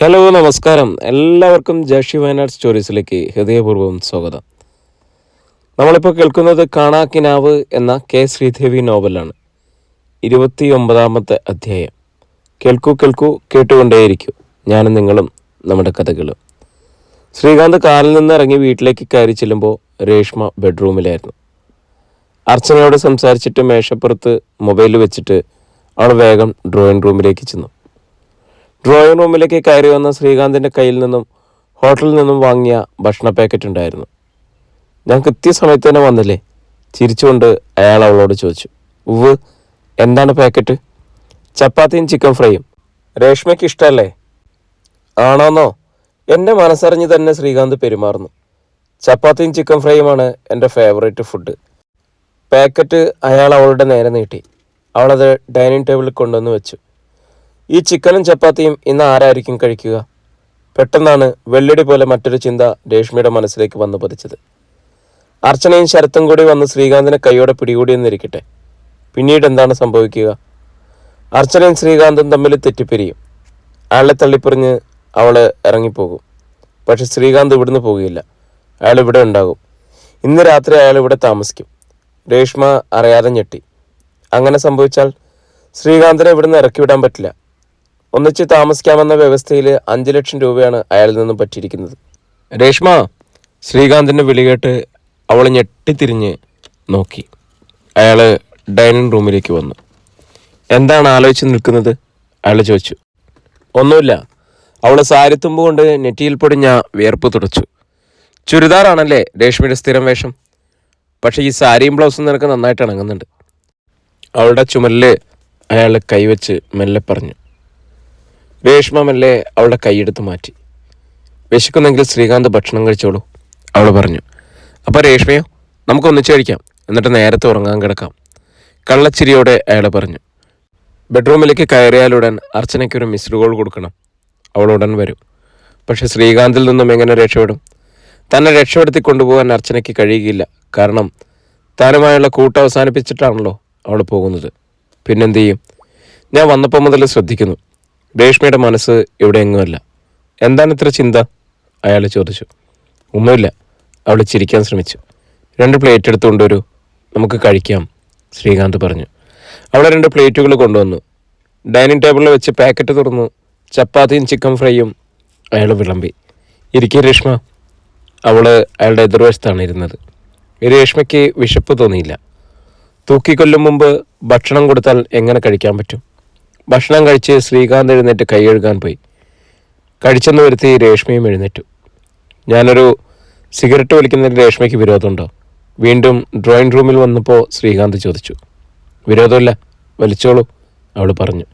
Hello നമസ്കാരം. എല്ലാവർക്കും ജഷി വയനാട് സ്റ്റോറീസിലേക്ക് ഹൃദയപൂർവം സ്വാഗതം. നമ്മളിപ്പോൾ കേൾക്കുന്നത് കാണാക്കിനാവ് എന്ന കെ ശ്രീദേവി നോവലാണ്. ഇരുപത്തി ഒമ്പതാമത്തെ അധ്യായം. കേൾക്കൂ കേൾക്കൂ കേട്ടുകൊണ്ടേയിരിക്കൂ. ഞാനും നിങ്ങളും നമ്മുടെ കഥകളും. ശ്രീകാന്ത് കാലിൽ നിന്ന് ഇറങ്ങി വീട്ടിലേക്ക് കയറി ചെല്ലുമ്പോൾ രേഷ്മ ബെഡ്റൂമിലായിരുന്നു. അർച്ചനയോട് സംസാരിച്ചിട്ട് മേശപ്പുറത്ത് മൊബൈൽ വെച്ചിട്ട് അവൾ വേഗം ഡ്രോയിങ് റൂമിലേക്ക് ചെന്നു. ഡ്രോയിങ് റൂമിലേക്ക് കയറി വന്ന ശ്രീകാന്തിന്റെ കയ്യിൽ നിന്നും ഹോട്ടലിൽ നിന്നും വാങ്ങിയ ഭക്ഷണ പാക്കറ്റ് ഉണ്ടായിരുന്നു. ഞാൻ കൃത്യസമയത്ത് തന്നെ വന്നില്ലേ? ചിരിച്ചുകൊണ്ട് അയാൾ അവളോട് ചോദിച്ചു. ഉവ് എന്താണ് പാക്കറ്റ് ചപ്പാത്തിയും ചിക്കൻ ഫ്രൈയും രേഷ്മയ്ക്ക് ഇഷ്ടമല്ലേ ആണോന്നോ? എന്റെ മനസ്സറിഞ്ഞ് തന്നെ ശ്രീകാന്ത് പെരുമാറുന്നു. ചപ്പാത്തിയും ചിക്കൻ ഫ്രൈയുമാണ് എന്റെ ഫേവറേറ്റ് ഫുഡ് പാക്കറ്റ് അയാൾ അവളുടെ നേരെ നീട്ടി. അവളത് ഡൈനിങ് ടേബിളിൽ കൊണ്ടുവന്ന് വെച്ചു. ഈ ചിക്കനും ചപ്പാത്തിയും ഇന്ന് ആരായിരിക്കും കഴിക്കുക? പെട്ടെന്നാണ് വെള്ളടി പോലെ മറ്റൊരു ചിന്ത രേഷ്മിയുടെ മനസ്സിലേക്ക് വന്നു പതിച്ചത്. അർച്ചനയും ശരത്തും കൂടി വന്ന് ശ്രീകാന്തിനെ കൈയോടെ പിടികൂടിയെന്നിരിക്കട്ടെ. പിന്നീട് എന്താണ് സംഭവിക്കുക? അർച്ചനയും ശ്രീകാന്തും തമ്മിൽ തെറ്റിപ്പിരിയും. അയാളെ തള്ളിപ്പറിഞ്ഞ് അവൾ ഇറങ്ങിപ്പോകും. പക്ഷെ ശ്രീകാന്ത് ഇവിടുന്ന് പോകുകയില്ല. അയാൾ ഇവിടെ ഉണ്ടാകും. ഇന്ന് രാത്രി അയാൾ ഇവിടെ താമസിക്കും. രേഷ്മ അറിയാതെ ഞെട്ടി. അങ്ങനെ സംഭവിച്ചാൽ ശ്രീകാന്തിനെ ഇവിടുന്ന് ഇറക്കി വിടാൻ പറ്റില്ല. ഒന്നിച്ച് താമസിക്കാമെന്ന വ്യവസ്ഥയിൽ അഞ്ച് ലക്ഷം രൂപയാണ് അയാളിൽ നിന്നും പറ്റിയിരിക്കുന്നത്. രേഷ്മ ശ്രീകാന്തിന്റെ വിളി കേട്ട് അവൾ ഞെട്ടിത്തിരിഞ്ഞ് നോക്കി. അയാൾ ഡൈനിങ് റൂമിലേക്ക് വന്നു. എന്താണ് ആലോചിച്ച് നിൽക്കുന്നത്? അയാൾ ചോദിച്ചു. ഒന്നുമില്ല. അവൾ സാരിത്തുമ്പ് കൊണ്ട് നെറ്റിയിൽ പൊടിഞ്ഞ വിയർപ്പ് തുടച്ചു. ചുരിദാറാണല്ലേ രേഷ്മയുടെ സ്ഥിരം വേഷം? പക്ഷേ ഈ സാരിയും ബ്ലൗസും നിനക്ക് നന്നായിട്ട് ഇണങ്ങുന്നുണ്ട്. അവളുടെ ചുമലിൽ അയാൾ കൈവച്ച് മെല്ലെ പറഞ്ഞു. രേഷ്മ മെല്ലെ അവളുടെ കൈയെടുത്ത് മാറ്റി. വിശക്കുന്നെങ്കിൽ ശ്രീകാന്ത് ഭക്ഷണം കഴിച്ചോളൂ അവൾ പറഞ്ഞു. അപ്പോൾ രേഷ്മയോ നമുക്ക് ഒന്നിച്ച് കഴിക്കാം. എന്നിട്ട് നേരത്തെ ഉറങ്ങാൻ കിടക്കാം. കള്ളച്ചിരിയോടെ അയാൾ പറഞ്ഞു. ബെഡ്റൂമിലേക്ക് കയറിയാലുടൻ അർച്ചനയ്ക്ക് ഒരു മിസ്ഡ് കോൾ കൊടുക്കണം. അവൾ ഉടൻ വരും. പക്ഷെ ശ്രീകാന്തിൽ നിന്നും എങ്ങനെ രക്ഷപ്പെടും? തന്നെ രക്ഷപ്പെടുത്തി കൊണ്ടുപോകാൻ അർച്ചനയ്ക്ക് കഴിയുകയില്ല. കാരണം താനുമായുള്ള കൂട്ട് അവസാനിപ്പിച്ചിട്ടാണല്ലോ അവൾ പോകുന്നത്. പിന്നെന്ത് ചെയ്യും? ഞാൻ വന്നപ്പോൾ മുതൽ ശ്രദ്ധിക്കുന്നു. രേഷ്മയുടെ മനസ്സ് എവിടെയെങ്ങുമല്ല എന്താണ് ഇത്ര ചിന്ത? അയാൾ ചോദിച്ചു. ഒന്നുമില്ല. അവൾ ചിരിക്കാൻ ശ്രമിച്ചു. രണ്ട് പ്ലേറ്റ് എടുത്തു കൊണ്ടുവരൂ നമുക്ക് കഴിക്കാം ശ്രീകാന്ത് പറഞ്ഞു. അവളെ രണ്ട് പ്ലേറ്റുകൾ കൊണ്ടുവന്നു. ഡൈനിങ് ടേബിളിൽ വെച്ച് പാക്കറ്റ് തുറന്നു. ചപ്പാത്തിയും ചിക്കൻ ഫ്രൈയും അയാൾ വിളമ്പി. ഇരിക്കേ രേഷ്മ. അവൾ അയാളുടെ എതിർവശത്താണ് ഇരുന്നത്. രേഷ്മയ്ക്ക് വിശപ്പ് തോന്നിയില്ല. തൂക്കിക്കൊല്ലും മുമ്പ് ഭക്ഷണം കൊടുത്താൽ എങ്ങനെ കഴിക്കാൻ പറ്റും? ഭക്ഷണം കഴിച്ച് ശ്രീകാന്ത് എഴുന്നേറ്റ് കൈയെഴുകാൻ പോയി. കഴിച്ചെന്ന് വരുത്തി രേഷ്മയും എഴുന്നേറ്റു. ഞാനൊരു സിഗരറ്റ് വലിക്കുന്നതിന് രേഷ്മയ്ക്ക് വിരോധമുണ്ടോ? വീണ്ടും ഡ്രോയിങ് റൂമിൽ വന്നപ്പോൾ ശ്രീകാന്ത് ചോദിച്ചു. വിരോധമില്ല വലിച്ചോളൂ അവൾ പറഞ്ഞു.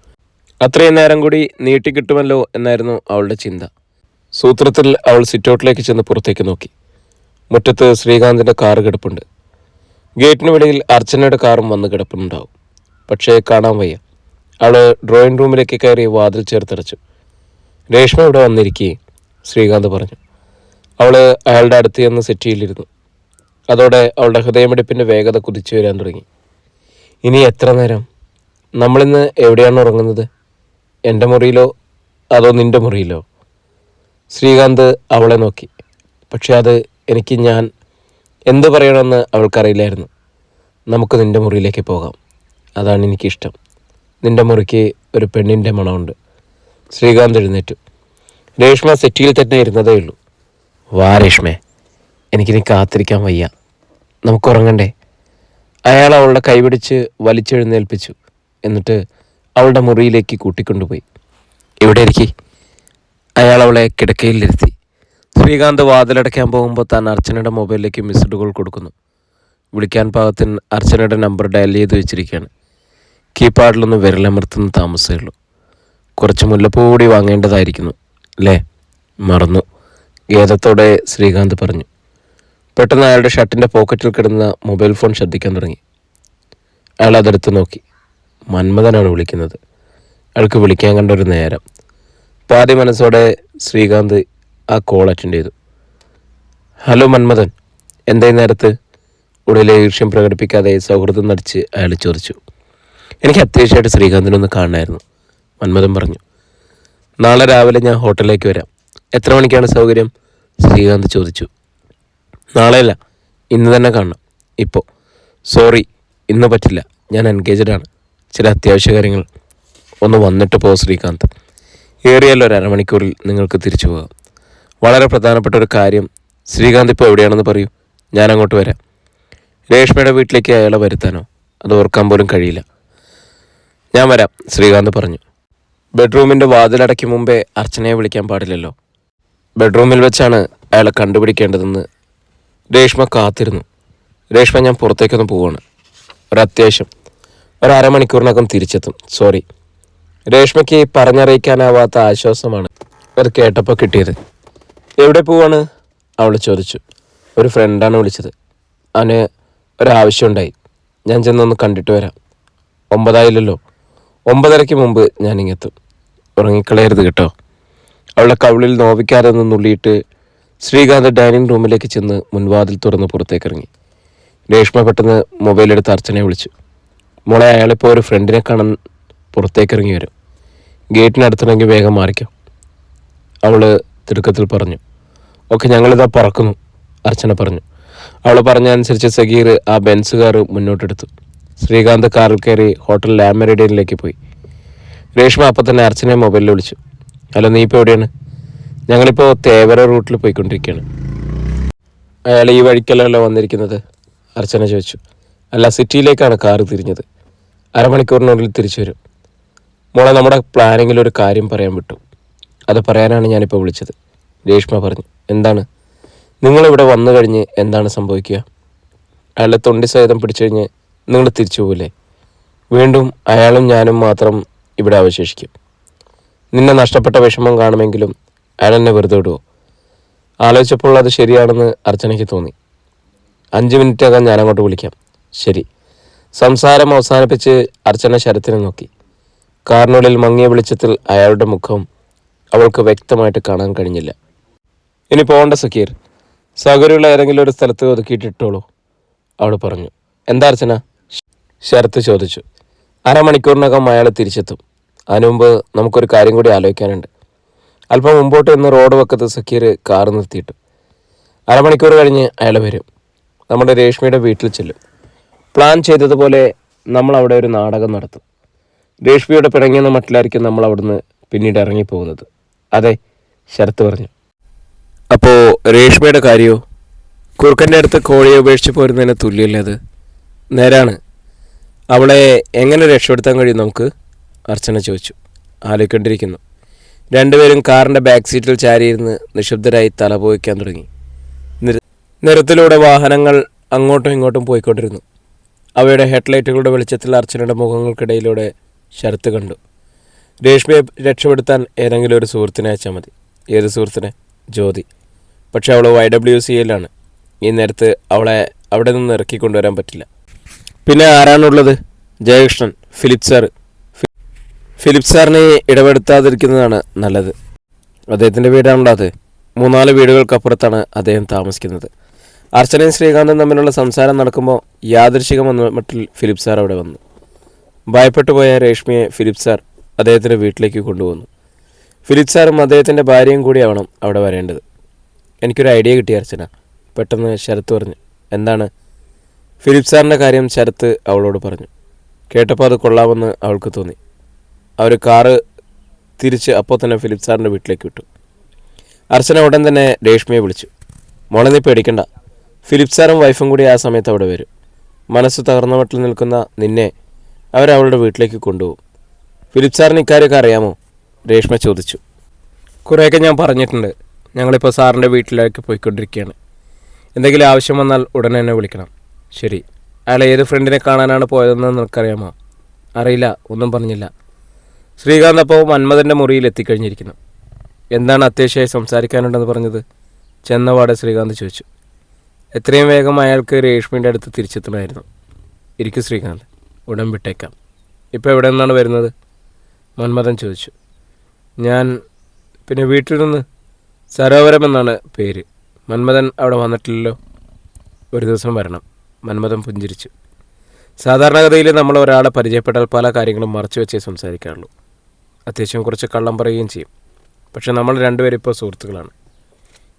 അത്രയും നേരം കൂടി നീട്ടിക്കിട്ടുമല്ലോ എന്നായിരുന്നു അവളുടെ ചിന്ത. സൂത്രത്തിൽ അവൾ സിറ്റൗട്ടിലേക്ക് ചെന്ന് പുറത്തേക്ക് നോക്കി. മുറ്റത്ത് ശ്രീകാന്തിന്റെ കാറ് കിടപ്പുണ്ട്. ഗേറ്റിന് വെളിയിൽ അർച്ചനയുടെ കാറും വന്ന് കിടപ്പുണ്ടാവും. പക്ഷേ കാണാൻ വയ്യ. അവൾ ഡ്രോയിങ് റൂമിലേക്ക് കയറി വാതിൽ ചേർത്തടച്ചു. രേഷ്മ ഇവിടെ വന്നിരിക്കെ ശ്രീകാന്ത് പറഞ്ഞു. അവൾ അയാളുടെ അടുത്ത് ചെന്ന് സെറ്റിയിലിരുന്നു അതോടെ അവളുടെ ഹൃദയമിടിപ്പിന്റെ വേഗത കുതിച്ചു വരാൻ തുടങ്ങി. ഇനി എത്ര നേരം? നമ്മളിന്ന് എവിടെയാണ് ഉറങ്ങുന്നത്? എന്റെ മുറിയിലോ? അതോ നിന്റെ മുറിയിലോ? ശ്രീകാന്ത് അവളെ നോക്കി. പക്ഷെ അത് എനിക്ക് ഞാൻ എന്ത് പറയണമെന്ന് അവൾക്കറിയില്ലായിരുന്നു. നമുക്ക് നിന്റെ മുറിയിലേക്ക് പോകാം. അതാണ് എനിക്കിഷ്ടം. നിന്റെ മുറിക്ക് ഒരു പെണ്ണിന്റെ മണമുണ്ട്. ശ്രീകാന്ത് എഴുന്നേറ്റു. രേഷ്മ സെറ്റിയിൽ തന്നെ ഇരുന്നതേ ഉള്ളൂ. വാ രേഷ്മേ എനിക്കിനി കാത്തിരിക്കാൻ വയ്യ. നമുക്ക് ഉറങ്ങണ്ടേ? അയാൾ അവളുടെ കൈപിടിച്ച് വലിച്ചെഴുന്നേൽപ്പിച്ചു. എന്നിട്ട് അവളുടെ മുറിയിലേക്ക് കൂട്ടിക്കൊണ്ടുപോയി. ഇവിടെ ഇരിക്കി? അയാൾ അവളെ കിടക്കയിലിരുത്തി ശ്രീകാന്ത് വാതിലടയ്ക്കാൻ പോകുമ്പോൾ താൻ അർച്ചനയുടെ മൊബൈലിലേക്ക് മിസ്ഡ് കോൾ കൊടുക്കുന്നു. വിളിക്കാൻ പാകത്തിന് അർച്ചനയുടെ നമ്പർ ഡയൽ ചെയ്ത് വെച്ചിരിക്കുകയാണ്. കീപാഡിലൊന്ന് വിരലമർത്തുന്ന താമസമേ ഉള്ളൂ. കുറച്ച് മുല്ലപ്പൂ കൂടി വാങ്ങേണ്ടതായിരിക്കുന്നു അല്ലേ? മറന്നു. ഖേദത്തോടെ ശ്രീകാന്ത് പറഞ്ഞു. പെട്ടെന്ന് അയാളുടെ ഷർട്ടിന്റെ പോക്കറ്റിൽ കിടന്ന മൊബൈൽ ഫോൺ ശ്രദ്ധിക്കാൻ തുടങ്ങി. അയാൾ അതെടുത്ത് നോക്കി. മന്മഥനാണ് വിളിക്കുന്നത്. അയാൾക്ക് വിളിക്കാൻ കണ്ട ഒരു നേരം. പാതി മനസ്സോടെ ശ്രീകാന്ത് ആ കോൾ അറ്റൻഡ് ചെയ്തു. ഹലോ മന്മഥൻ. എന്തേ ഈ നേരത്ത്? ഉള്ളിലെ ഈർഷ്യം പ്രകടിപ്പിക്കാതെ സൗഹൃദം നടിച്ച് അയാൾ ചോദിച്ചു. എനിക്ക് അത്യാവശ്യമായിട്ട് ശ്രീകാന്തിനൊന്ന് കാണണമായിരുന്നു മന്മഥൻ പറഞ്ഞു നാളെ രാവിലെ ഞാൻ ഹോട്ടലിലേക്ക് വരാം. എത്ര മണിക്കാണ് സൗകര്യം? ശ്രീകാന്ത് ചോദിച്ചു നാളെയല്ല ഇന്ന് തന്നെ കാണണം. ഇപ്പോൾ സോറി ഇന്ന് പറ്റില്ല. ഞാൻ എൻഗേജഡ് ആണ്. ചില അത്യാവശ്യ കാര്യങ്ങൾ ഒന്ന് വന്നിട്ട് പോ ശ്രീകാന്ത്. ഏറിയല്ലോ ഒരു അരമണിക്കൂറിൽ നിങ്ങൾക്ക് തിരിച്ചു പോകാം. വളരെ പ്രധാനപ്പെട്ട ഒരു കാര്യം ശ്രീകാന്ത് ഇപ്പോൾ എവിടെയാണെന്ന് പറയൂ. ഞാൻ അങ്ങോട്ട് വരാം. രേഷ്മയുടെ വീട്ടിലേക്ക് അയാളെ വരുത്താനോ? അത് ഓർക്കാൻ പോലും കഴിയില്ല. ഞാൻ വരാം ശ്രീകാന്ത് പറഞ്ഞു. ബെഡ്റൂമിന്റെ വാതിലടയ്ക്ക് മുമ്പേ അർച്ചനയെ വിളിക്കാൻ പാടില്ലല്ലോ. ബെഡ്റൂമിൽ വെച്ചാണ് അയാളെ കണ്ടുപിടിക്കേണ്ടതെന്ന് രേഷ്മ കാത്തിരുന്നു. രേഷ്മ ഞാൻ പുറത്തേക്കൊന്ന് പോവാണ്. ഒരത്യാവശ്യം. ഒരമണിക്കൂറിനകം തിരിച്ചെത്തും. സോറി. രേഷ്മയ്ക്ക് പറഞ്ഞറിയിക്കാനാവാത്ത ആശ്വാസമാണ് അത് കേട്ടപ്പോൾ കിട്ടിയത്. എവിടെ പോവാണ്? അവൾ ചോദിച്ചു. ഒരു ഫ്രണ്ടാണ് വിളിച്ചത്. അവന് ഒരാവശ്യമുണ്ടായി. ഞാൻ ചെന്നൊന്ന് കണ്ടിട്ട് വരാം. ഒമ്പതായില്ലല്ലോ. ഒമ്പതരയ്ക്ക് മുമ്പ് ഞാൻ ഇങ്ങെത്തും ഉറങ്ങിക്കളയരുത് കേട്ടോ. അവളുടെ കവിളിൽ നോവിക്കാതെ ഒന്ന് നുള്ളിയിട്ട് ശ്രീകാന്ത് ഡൈനിങ് റൂമിലേക്ക് ചെന്ന് മുൻവാതിൽ തുറന്ന് പുറത്തേക്ക് ഇറങ്ങി രേഷ്മ പെട്ടെന്ന് മൊബൈലെടുത്ത് അർച്ചനയെ വിളിച്ചു. മോളെ അയാളിപ്പോൾ ഒരു ഫ്രണ്ടിനെ കാണാൻ പുറത്തേക്ക് ഇറങ്ങി വരും. ഗേറ്റിനടുത്തുണ്ടെങ്കിൽ വേഗം മാറിക്കോ. അവൾ തിടുക്കത്തിൽ പറഞ്ഞു. ഓക്കെ ഞങ്ങളിതാ പറക്കുന്നു അർച്ചന പറഞ്ഞു. അവൾ പറഞ്ഞ അനുസരിച്ച് സഗീർ ആ ബെൻസ് കാർ മുന്നോട്ടെടുത്തു. ശ്രീകാന്ത് കാറിൽ കയറി ഹോട്ടൽ ലാമറിഡിയനിലേക്ക് പോയി. രേഷ്മ അപ്പം തന്നെ അർച്ചനെ മൊബൈലിൽ വിളിച്ചു. ഹലോ നീ ഇപ്പോൾ എവിടെയാണ്? ഞങ്ങളിപ്പോൾ തേവര റൂട്ടിൽ പോയിക്കൊണ്ടിരിക്കുകയാണ്. അയാൾ ഈ വഴിക്കല്ലല്ലോ വന്നിരിക്കുന്നത്? അർച്ചന ചോദിച്ചു. അല്ല സിറ്റിയിലേക്കാണ് കാറ് തിരിഞ്ഞത്. അരമണിക്കൂറിനുള്ളിൽ തിരിച്ചു വരും. മോളെ നമ്മുടെ പ്ലാനിങ്ങിൽ ഒരു കാര്യം പറയാൻ വിട്ടു. അത് പറയാനാണ് ഞാനിപ്പോൾ വിളിച്ചത്. രേഷ്മ പറഞ്ഞു. എന്താണ്? നിങ്ങളിവിടെ വന്നു കഴിഞ്ഞ് എന്താണ് സംഭവിക്കുക? അയാളെ തൊണ്ടി സഹിതം പിടിച്ചു കഴിഞ്ഞ് നിങ്ങൾ തിരിച്ചു പോകില്ലേ വീണ്ടും അയാളും ഞാനും മാത്രം ഇവിടെ അവശേഷിക്കും. നിന്നെ നഷ്ടപ്പെട്ട വിഷമം കാണുമെങ്കിലും അയാൾ എന്നെ വെറുതെ വിടുമോ ആലോചിച്ചപ്പോൾ അത് ശരിയാണെന്ന് അർച്ചനയ്ക്ക് തോന്നി. അഞ്ച് മിനിറ്റകം ഞാൻ അങ്ങോട്ട് വിളിക്കാം. ശരി. സംസാരം അവസാനിപ്പിച്ച് അർച്ചന ശരത്തിനെ നോക്കി. കാറിനുള്ളിൽ മങ്ങിയ വെളിച്ചത്തിൽ അയാളുടെ മുഖം അവൾക്ക് വ്യക്തമായിട്ട് കാണാൻ കഴിഞ്ഞില്ല. ഇനി പോകണ്ട സക്കീർ. സൗകര്യമുള്ള ഏതെങ്കിലും ഒരു സ്ഥലത്ത് ഒതുക്കിയിട്ടിട്ടോളൂ അവൾ പറഞ്ഞു. എന്താ അർച്ചന? ശരത്ത് ചോദിച്ചു. അരമണിക്കൂറിനകം അയാൾ തിരിച്ചെത്തും. അതിനുമുമ്പ് നമുക്കൊരു കാര്യം കൂടി ആലോചിക്കാനുണ്ട്. അല്പം മുമ്പോട്ട് നിന്ന് റോഡ് വക്കത്ത് സക്കീർ കാർ നിർത്തിയിട്ടു. അരമണിക്കൂർ കഴിഞ്ഞ് അയാൾ വരും. നമ്മുടെ രേഷ്മിയുടെ വീട്ടിൽ ചെല്ലും. പ്ലാൻ ചെയ്തതുപോലെ നമ്മൾ അവിടെ ഒരു നാടകം നടത്തും. രേഷ്മിയുടെ പിണങ്ങിയെന്ന മട്ടിലായിരിക്കും നമ്മൾ അവിടുന്ന് പിന്നീട് ഇറങ്ങിപ്പോകുന്നത് അതെ ശരത്ത് പറഞ്ഞു. അപ്പോൾ രേഷ്മയുടെ കാര്യമോ കുറുക്കന്റെ അടുത്ത് കോഴിയെ ഉപേക്ഷിച്ച് പോരുന്നതിന് തുല്യമല്ലേ അത്? നേരാണ്. അവളെ എങ്ങനെ രക്ഷപ്പെടുത്താൻ കഴിയും നമുക്ക്? അർച്ചന ചോദിച്ചു. ആലോചിക്കൊണ്ടിരിക്കുന്നു രണ്ടുപേരും കാറിന്റെ ബാക്ക് സീറ്റിൽ ചാരിയിരുന്ന് നിശബ്ദരായി തലപോയിക്കാൻ തുടങ്ങി. നിരത്തിലൂടെ വാഹനങ്ങൾ അങ്ങോട്ടും ഇങ്ങോട്ടും പോയിക്കൊണ്ടിരുന്നു. അവയുടെ ഹെഡ്ലൈറ്റുകളുടെ വെളിച്ചത്തിൽ അർച്ചനയുടെ മുഖങ്ങൾക്കിടയിലൂടെ ശരത്ത് കണ്ടു. രേഷ്മയെ രക്ഷപ്പെടുത്താൻ ഏതെങ്കിലും ഒരു സുഹൃത്തിനെ അയച്ചാൽ മതി. ഏത് സുഹൃത്തിനെ? ജ്യോതി. പക്ഷേ അവൾ വൈ ഡബ്ല്യു സി എല്ലാണ് ഈ നേരത്ത് അവളെ അവിടെ നിന്ന് ഇറക്കിക്കൊണ്ടുവരാൻ പറ്റില്ല. പിന്നെ ആരാണുള്ളത്? ജയകൃഷ്ണൻ ഫിലിപ്പ് സാർ ഫിലിപ്പ് സാറിനെ ഇടപെടുത്താതിരിക്കുന്നതാണ് നല്ലത്. അദ്ദേഹത്തിന്റെ വീടാണല്ലോ അത്. മൂന്നാൽ വീടുകൾക്കപ്പുറത്താണ് അദ്ദേഹം താമസിക്കുന്നത്. അർച്ചനയും ശ്രീകാന്തും തമ്മിലുള്ള സംസാരം നടക്കുമ്പോൾ യാദൃശികം വന്ന മട്ടിൽ ഫിലിപ്പ് സാർ അവിടെ വന്നു. ഭയപ്പെട്ടു പോയ രേഷ്മിയെ ഫിലിപ്പ് സാർ അദ്ദേഹത്തിന്റെ വീട്ടിലേക്ക് കൊണ്ടുവന്നു. ഫിലിപ്പ് സാറും അദ്ദേഹത്തിന്റെ ഭാര്യയും കൂടിയാവണം അവിടെ വരേണ്ടത്. എനിക്കൊരു ഐഡിയ കിട്ടി അർച്ചന. പെട്ടെന്ന് ശരത്ത് പറഞ്ഞു എന്താണ്? ഫിലിപ്പ് സാറിന്റെ കാര്യം ശരത്ത് അവളോട് പറഞ്ഞു. കേട്ടപ്പോൾ അത് കൊള്ളാമെന്ന് അവൾക്ക് തോന്നി. അവർ കാറ് തിരിച്ച് അപ്പോൾ തന്നെ ഫിലിപ്പ് സാറിന്റെ വീട്ടിലേക്ക് വിട്ടു. അർച്ചന ഉടൻ തന്നെ രേഷ്മയെ വിളിച്ചു. മോളെ നീ പേടിക്കണ്ട. ഫിലിപ്പ് സാറും വൈഫും കൂടി ആ സമയത്ത് അവിടെ വരും. മനസ്സ് തകർന്ന മട്ടിൽ നിൽക്കുന്ന നിന്നെ അവരവളുടെ വീട്ടിലേക്ക് കൊണ്ടുപോകും. ഫിലിപ്പ് സാറിന് ഇക്കാര്യമൊക്കെ അറിയാമോ? രേഷ്മ ചോദിച്ചു. കുറേയൊക്കെ ഞാൻ പറഞ്ഞിട്ടുണ്ട്. ഞങ്ങളിപ്പോൾ സാറിന്റെ വീട്ടിലേക്ക് പോയിക്കൊണ്ടിരിക്കുകയാണ്. എന്തെങ്കിലും ആവശ്യം വന്നാൽ ഉടനെ എന്നെ വിളിക്കണം. ശരി. അയാൾ ഏത് ഫ്രണ്ടിനെ കാണാനാണ് പോയതെന്ന് നിനക്കറിയാമോ? അറിയില്ല ഒന്നും പറഞ്ഞില്ല. ശ്രീകാന്ത് അപ്പോൾ മന്മഥന്റെ മുറിയിൽ എത്തിക്കഴിഞ്ഞിരിക്കുന്നു. എന്താണ് അത്യാവശ്യമായി സംസാരിക്കാനുണ്ടെന്ന് പറഞ്ഞത്? ചെന്നപാടെ ശ്രീകാന്ത് ചോദിച്ചു. എത്രയും വേഗം അയാൾക്ക് രേഷ്മിന്റെ അടുത്ത് തിരിച്ചെത്തണമായിരുന്നു. ഇരിക്കും ശ്രീകാന്ത് ഉടൻ വിട്ടേക്കാം. ഇപ്പോൾ എവിടെ നിന്നാണ് വരുന്നത്? മന്മഥൻ ചോദിച്ചു. ഞാൻ പിന്നെ വീട്ടിൽ നിന്ന്? സരോവരം എന്നാണ് പേര്. മന്മഥൻ അവിടെ വന്നിട്ടില്ലല്ലോ. ഒരു ദിവസം വരണം. മന്മഥൻ പുഞ്ചിരിച്ചു. സാധാരണഗതിയിൽ നമ്മൾ ഒരാളെ പരിചയപ്പെട്ടാൽ പല കാര്യങ്ങളും മറച്ചു വെച്ചേ സംസാരിക്കാറുള്ളൂ. അത്യാവശ്യം കുറച്ച് കള്ളം പറയുകയും ചെയ്യും. പക്ഷെ നമ്മൾ രണ്ടുപേരും ഇപ്പോൾ സുഹൃത്തുക്കളാണ്.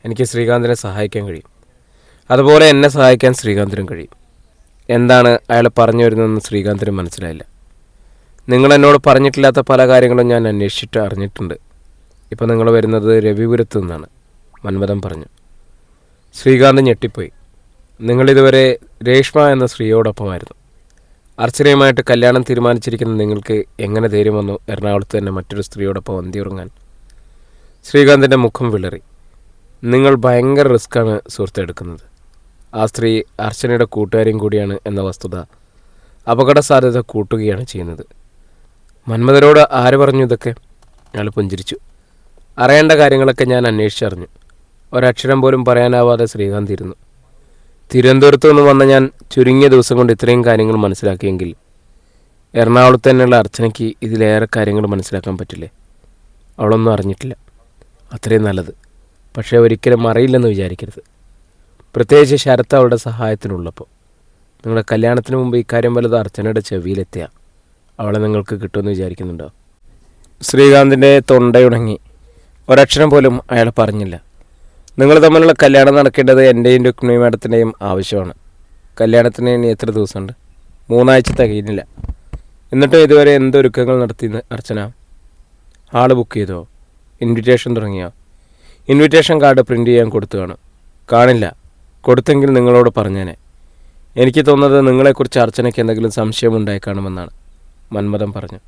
എനിക്ക് ശ്രീകാന്തിനെ സഹായിക്കാൻ കഴിയും. അതുപോലെ എന്നെ സഹായിക്കാൻ ശ്രീകാന്തിനും കഴിയും. എന്താണ് അയാൾ പറഞ്ഞു വരുന്നതെന്ന് ശ്രീകാന്തിന് മനസ്സിലായില്ല. നിങ്ങൾ എന്നോട് പറഞ്ഞിട്ടില്ലാത്ത പല കാര്യങ്ങളും ഞാൻ അന്വേഷിച്ചിട്ട് അറിഞ്ഞിട്ടുണ്ട്. ഇപ്പോൾ നിങ്ങൾ വരുന്നത് രവിപുരത്ത് നിന്നാണ് മന്മഥൻ പറഞ്ഞു. ശ്രീകാന്ത് ഞെട്ടിപ്പോയി. നിങ്ങളിതുവരെ രേഷ്മ എന്ന സ്ത്രീയോടൊപ്പമായിരുന്നു. അർച്ചനയുമായിട്ട് കല്യാണം തീരുമാനിച്ചിരിക്കുന്ന നിങ്ങൾക്ക് എങ്ങനെ ധൈര്യം വന്നു? എറണാകുളത്ത് തന്നെ മറ്റൊരു സ്ത്രീയോടൊപ്പം ഉറങ്ങാൻ ശ്രീകാന്തിന്റെ മുഖം വിളറി. നിങ്ങൾ ഭയങ്കര റിസ്ക്കാണ് സുഹൃത്തെടുക്കുന്നത് ആ സ്ത്രീ അർച്ചനയുടെ കൂട്ടുകാരിയും കൂടിയാണ് എന്ന വസ്തുത അപകട സാധ്യത കൂട്ടുകയാണ് ചെയ്യുന്നത്. മന്മഥരോട് ആര് പറഞ്ഞു ഇതൊക്കെ? അയാൾ പുഞ്ചിരിച്ചു. അറിയേണ്ട കാര്യങ്ങളൊക്കെ ഞാൻ അന്വേഷിച്ചറിഞ്ഞു. ഒരക്ഷരം പോലും പറയാനാവാതെ ശ്രീകാന്ത് ഇരുന്നു. തിരുവനന്തപുരത്ത് നിന്ന് വന്ന ഞാൻ ചുരുങ്ങിയ ദിവസം കൊണ്ട് ഇത്രയും കാര്യങ്ങൾ മനസ്സിലാക്കിയെങ്കിൽ എറണാകുളത്ത് തന്നെയുള്ള അർച്ചനയ്ക്ക് ഇതിലേറെ കാര്യങ്ങൾ മനസ്സിലാക്കാൻ പറ്റില്ലേ? അവളൊന്നും അറിഞ്ഞിട്ടില്ല. അത്രയും നല്ലത്. പക്ഷേ ഒരിക്കലും അറിയില്ലെന്ന് വിചാരിക്കരുത്. പ്രത്യേകിച്ച് ശരത്ത് അവളുടെ സഹായത്തിനുള്ളപ്പോൾ. നിങ്ങളുടെ കല്യാണത്തിന് മുമ്പ് ഇക്കാര്യം വലുത് അർച്ചനയുടെ ചെവിയിലെത്തിയ? അവളെ നിങ്ങൾക്ക് കിട്ടുമെന്ന് വിചാരിക്കുന്നുണ്ടോ? ശ്രീകാന്തിന്റെ തൊണ്ടയുണങ്ങി. ഒരക്ഷരം പോലും അയാൾ പറഞ്ഞില്ല. നിങ്ങൾ തമ്മിലുള്ള കല്യാണം നടക്കേണ്ടത് എന്റെയും രുക്മിണി മാഡത്തിന്റെയും ആവശ്യമാണ്. കല്യാണത്തിന് ഇനി എത്ര ദിവസമുണ്ട്? മൂന്നാഴ്ച തികയുന്നില്ല. എന്നിട്ടും ഇതുവരെ എന്തൊരുക്കങ്ങൾ നടത്തി അർച്ചന? ഹാൾ ബുക്ക് ചെയ്തോ? ഇൻവിറ്റേഷൻ തുടങ്ങിയോ? ഇൻവിറ്റേഷൻ കാർഡ് പ്രിന്റ് ചെയ്യാൻ കൊടുത്തു കാണും കാണില്ല. കൊടുത്തെങ്കിൽ നിങ്ങളോട് പറഞ്ഞേനെ. എനിക്ക് തോന്നുന്നത് നിങ്ങളെക്കുറിച്ച് അർച്ചനയ്ക്ക് എന്തെങ്കിലും സംശയം ഉണ്ടായി കാണുമെന്നാണ്. മന്മഥൻ പറഞ്ഞു.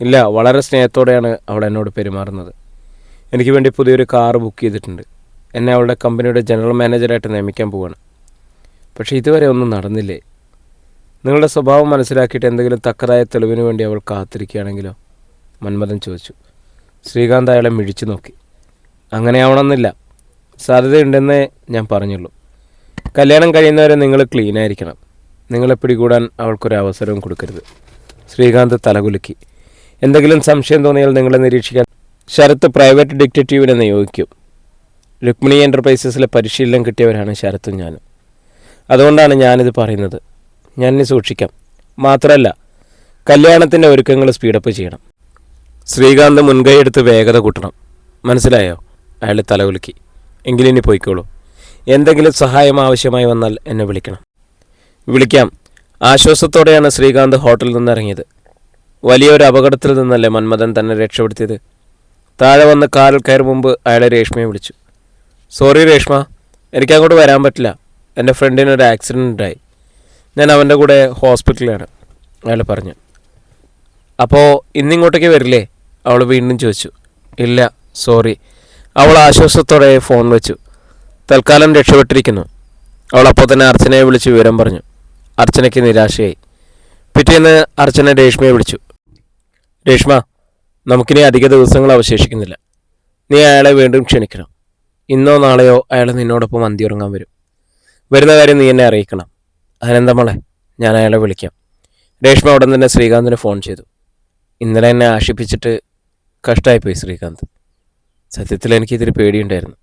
ഇല്ല വളരെ സ്നേഹത്തോടെയാണ് അവൾ എന്നോട് പെരുമാറുന്നത്. എനിക്ക് വേണ്ടി പുതിയൊരു കാർ ബുക്ക് ചെയ്തിട്ടുണ്ട്. എന്നെ അവളുടെ കമ്പനിയുടെ ജനറൽ മാനേജറായിട്ട് നിയമിക്കാൻ പോവാണ്. പക്ഷേ ഇതുവരെ ഒന്നും നടന്നില്ലേ? നിങ്ങളുടെ സ്വഭാവം മനസ്സിലാക്കിയിട്ട് എന്തെങ്കിലും തക്കതായ തെളിവിന് വേണ്ടി അവൾ കാത്തിരിക്കുകയാണെങ്കിലോ? മന്മഥൻ ചോദിച്ചു. ശ്രീകാന്ത് അയാളെ മിഴിച്ചു നോക്കി. അങ്ങനെയാവണമെന്നില്ല. സാധ്യതയുണ്ടെന്നേ ഞാൻ പറഞ്ഞുള്ളൂ. കല്യാണം കഴിയുന്നവരെ നിങ്ങൾ ക്ലീൻ ആയിരിക്കണം. നിങ്ങളെ പിടികൂടാൻ അവൾക്കൊരു അവസരവും കൊടുക്കരുത്. ശ്രീകാന്ത് തലകുലുക്കി. എന്തെങ്കിലും സംശയം തോന്നിയാൽ നിങ്ങളെ നിരീക്ഷിക്കാൻ ശരത്ത് പ്രൈവറ്റ് ഡിറ്റക്റ്റീവിനെ നിയോഗിക്കും. രുക്മിണി എന്റർപ്രൈസസിലെ പരിശീലനം കിട്ടിയവരാണ് ശരത്തും ഞാനും. അതുകൊണ്ടാണ് ഞാനിത് പറയുന്നത്. ഞാൻ ഞാനിനി സൂക്ഷിക്കാം. മാത്രമല്ല കല്യാണത്തിന്റെ ഒരുക്കങ്ങൾ സ്പീഡപ്പ് ചെയ്യണം. ശ്രീകാന്ത് മുൻകൈയെടുത്ത് വേഗത കൂട്ടണം. മനസ്സിലായോ? അയാൾ തലകുലുക്കി എങ്കിലിനി പോയിക്കോളൂ. എന്തെങ്കിലും സഹായം ആവശ്യമായി വന്നാൽ എന്നെ വിളിക്കണം. വിളിക്കാം. ആശ്വാസത്തോടെയാണ് ശ്രീകാന്ത് ഹോട്ടലിൽ നിന്ന് ഇറങ്ങിയത് വലിയൊരു അപകടത്തിൽ നിന്നല്ലേ മന്മഥൻ തന്നെ രക്ഷപ്പെടുത്തിയത്? താഴെ വന്ന് കാറിൽ കയറും മുമ്പ് അയാളെ രേഷ്മയെ വിളിച്ചു. സോറി രേഷ്മ എനിക്ക് അങ്ങോട്ട് വരാൻ പറ്റില്ല. എന്റെ ഫ്രണ്ടിന് ഒരു ആക്സിഡന്റ് ഉണ്ടായി. ഞാൻ അവന്റെ കൂടെ ഹോസ്പിറ്റലിലാണ് അയാൾ പറഞ്ഞു. അപ്പോൾ ഇന്നിങ്ങോട്ടേക്ക് വരില്ലേ? അവൾ വീണ്ടും ചോദിച്ചു. ഇല്ല സോറി അവൾ ആശ്വാസത്തോടെ ഫോൺ വെച്ചു. തൽക്കാലം രക്ഷപ്പെട്ടിരിക്കുന്നു. അവൾ അപ്പോൾ തന്നെ അർച്ചനയെ വിളിച്ച് വിവരം പറഞ്ഞു. അർച്ചനയ്ക്ക് നിരാശയായി. പിറ്റേന്ന് അർച്ചന രേഷ്മയെ വിളിച്ചു. രേഷ്മ നമുക്കിനി അധിക ദിവസങ്ങൾ അവശേഷിക്കുന്നില്ല. നീ അയാളെ വീണ്ടും ക്ഷണിക്കണം. ഇന്നോ നാളെയോ അയാൾ നിന്നോടൊപ്പം അന്തി ഉറങ്ങാൻ വരും. വരുന്ന കാര്യം നീ എന്നെ അറിയിക്കണം. അതിനെന്താ മോളെ? ഞാൻ അയാളെ വിളിക്കാം. രേഷ്മ ഉടൻ തന്നെ ശ്രീകാന്തിന് ഫോൺ ചെയ്തു. ഇന്നലെ എന്നെ ആശിപ്പിച്ചിട്ട് കഷ്ടമായിപ്പോയി ശ്രീകാന്ത്. സത്യത്തിൽ എനിക്കിതിരി പേടിയുണ്ടായിരുന്നു.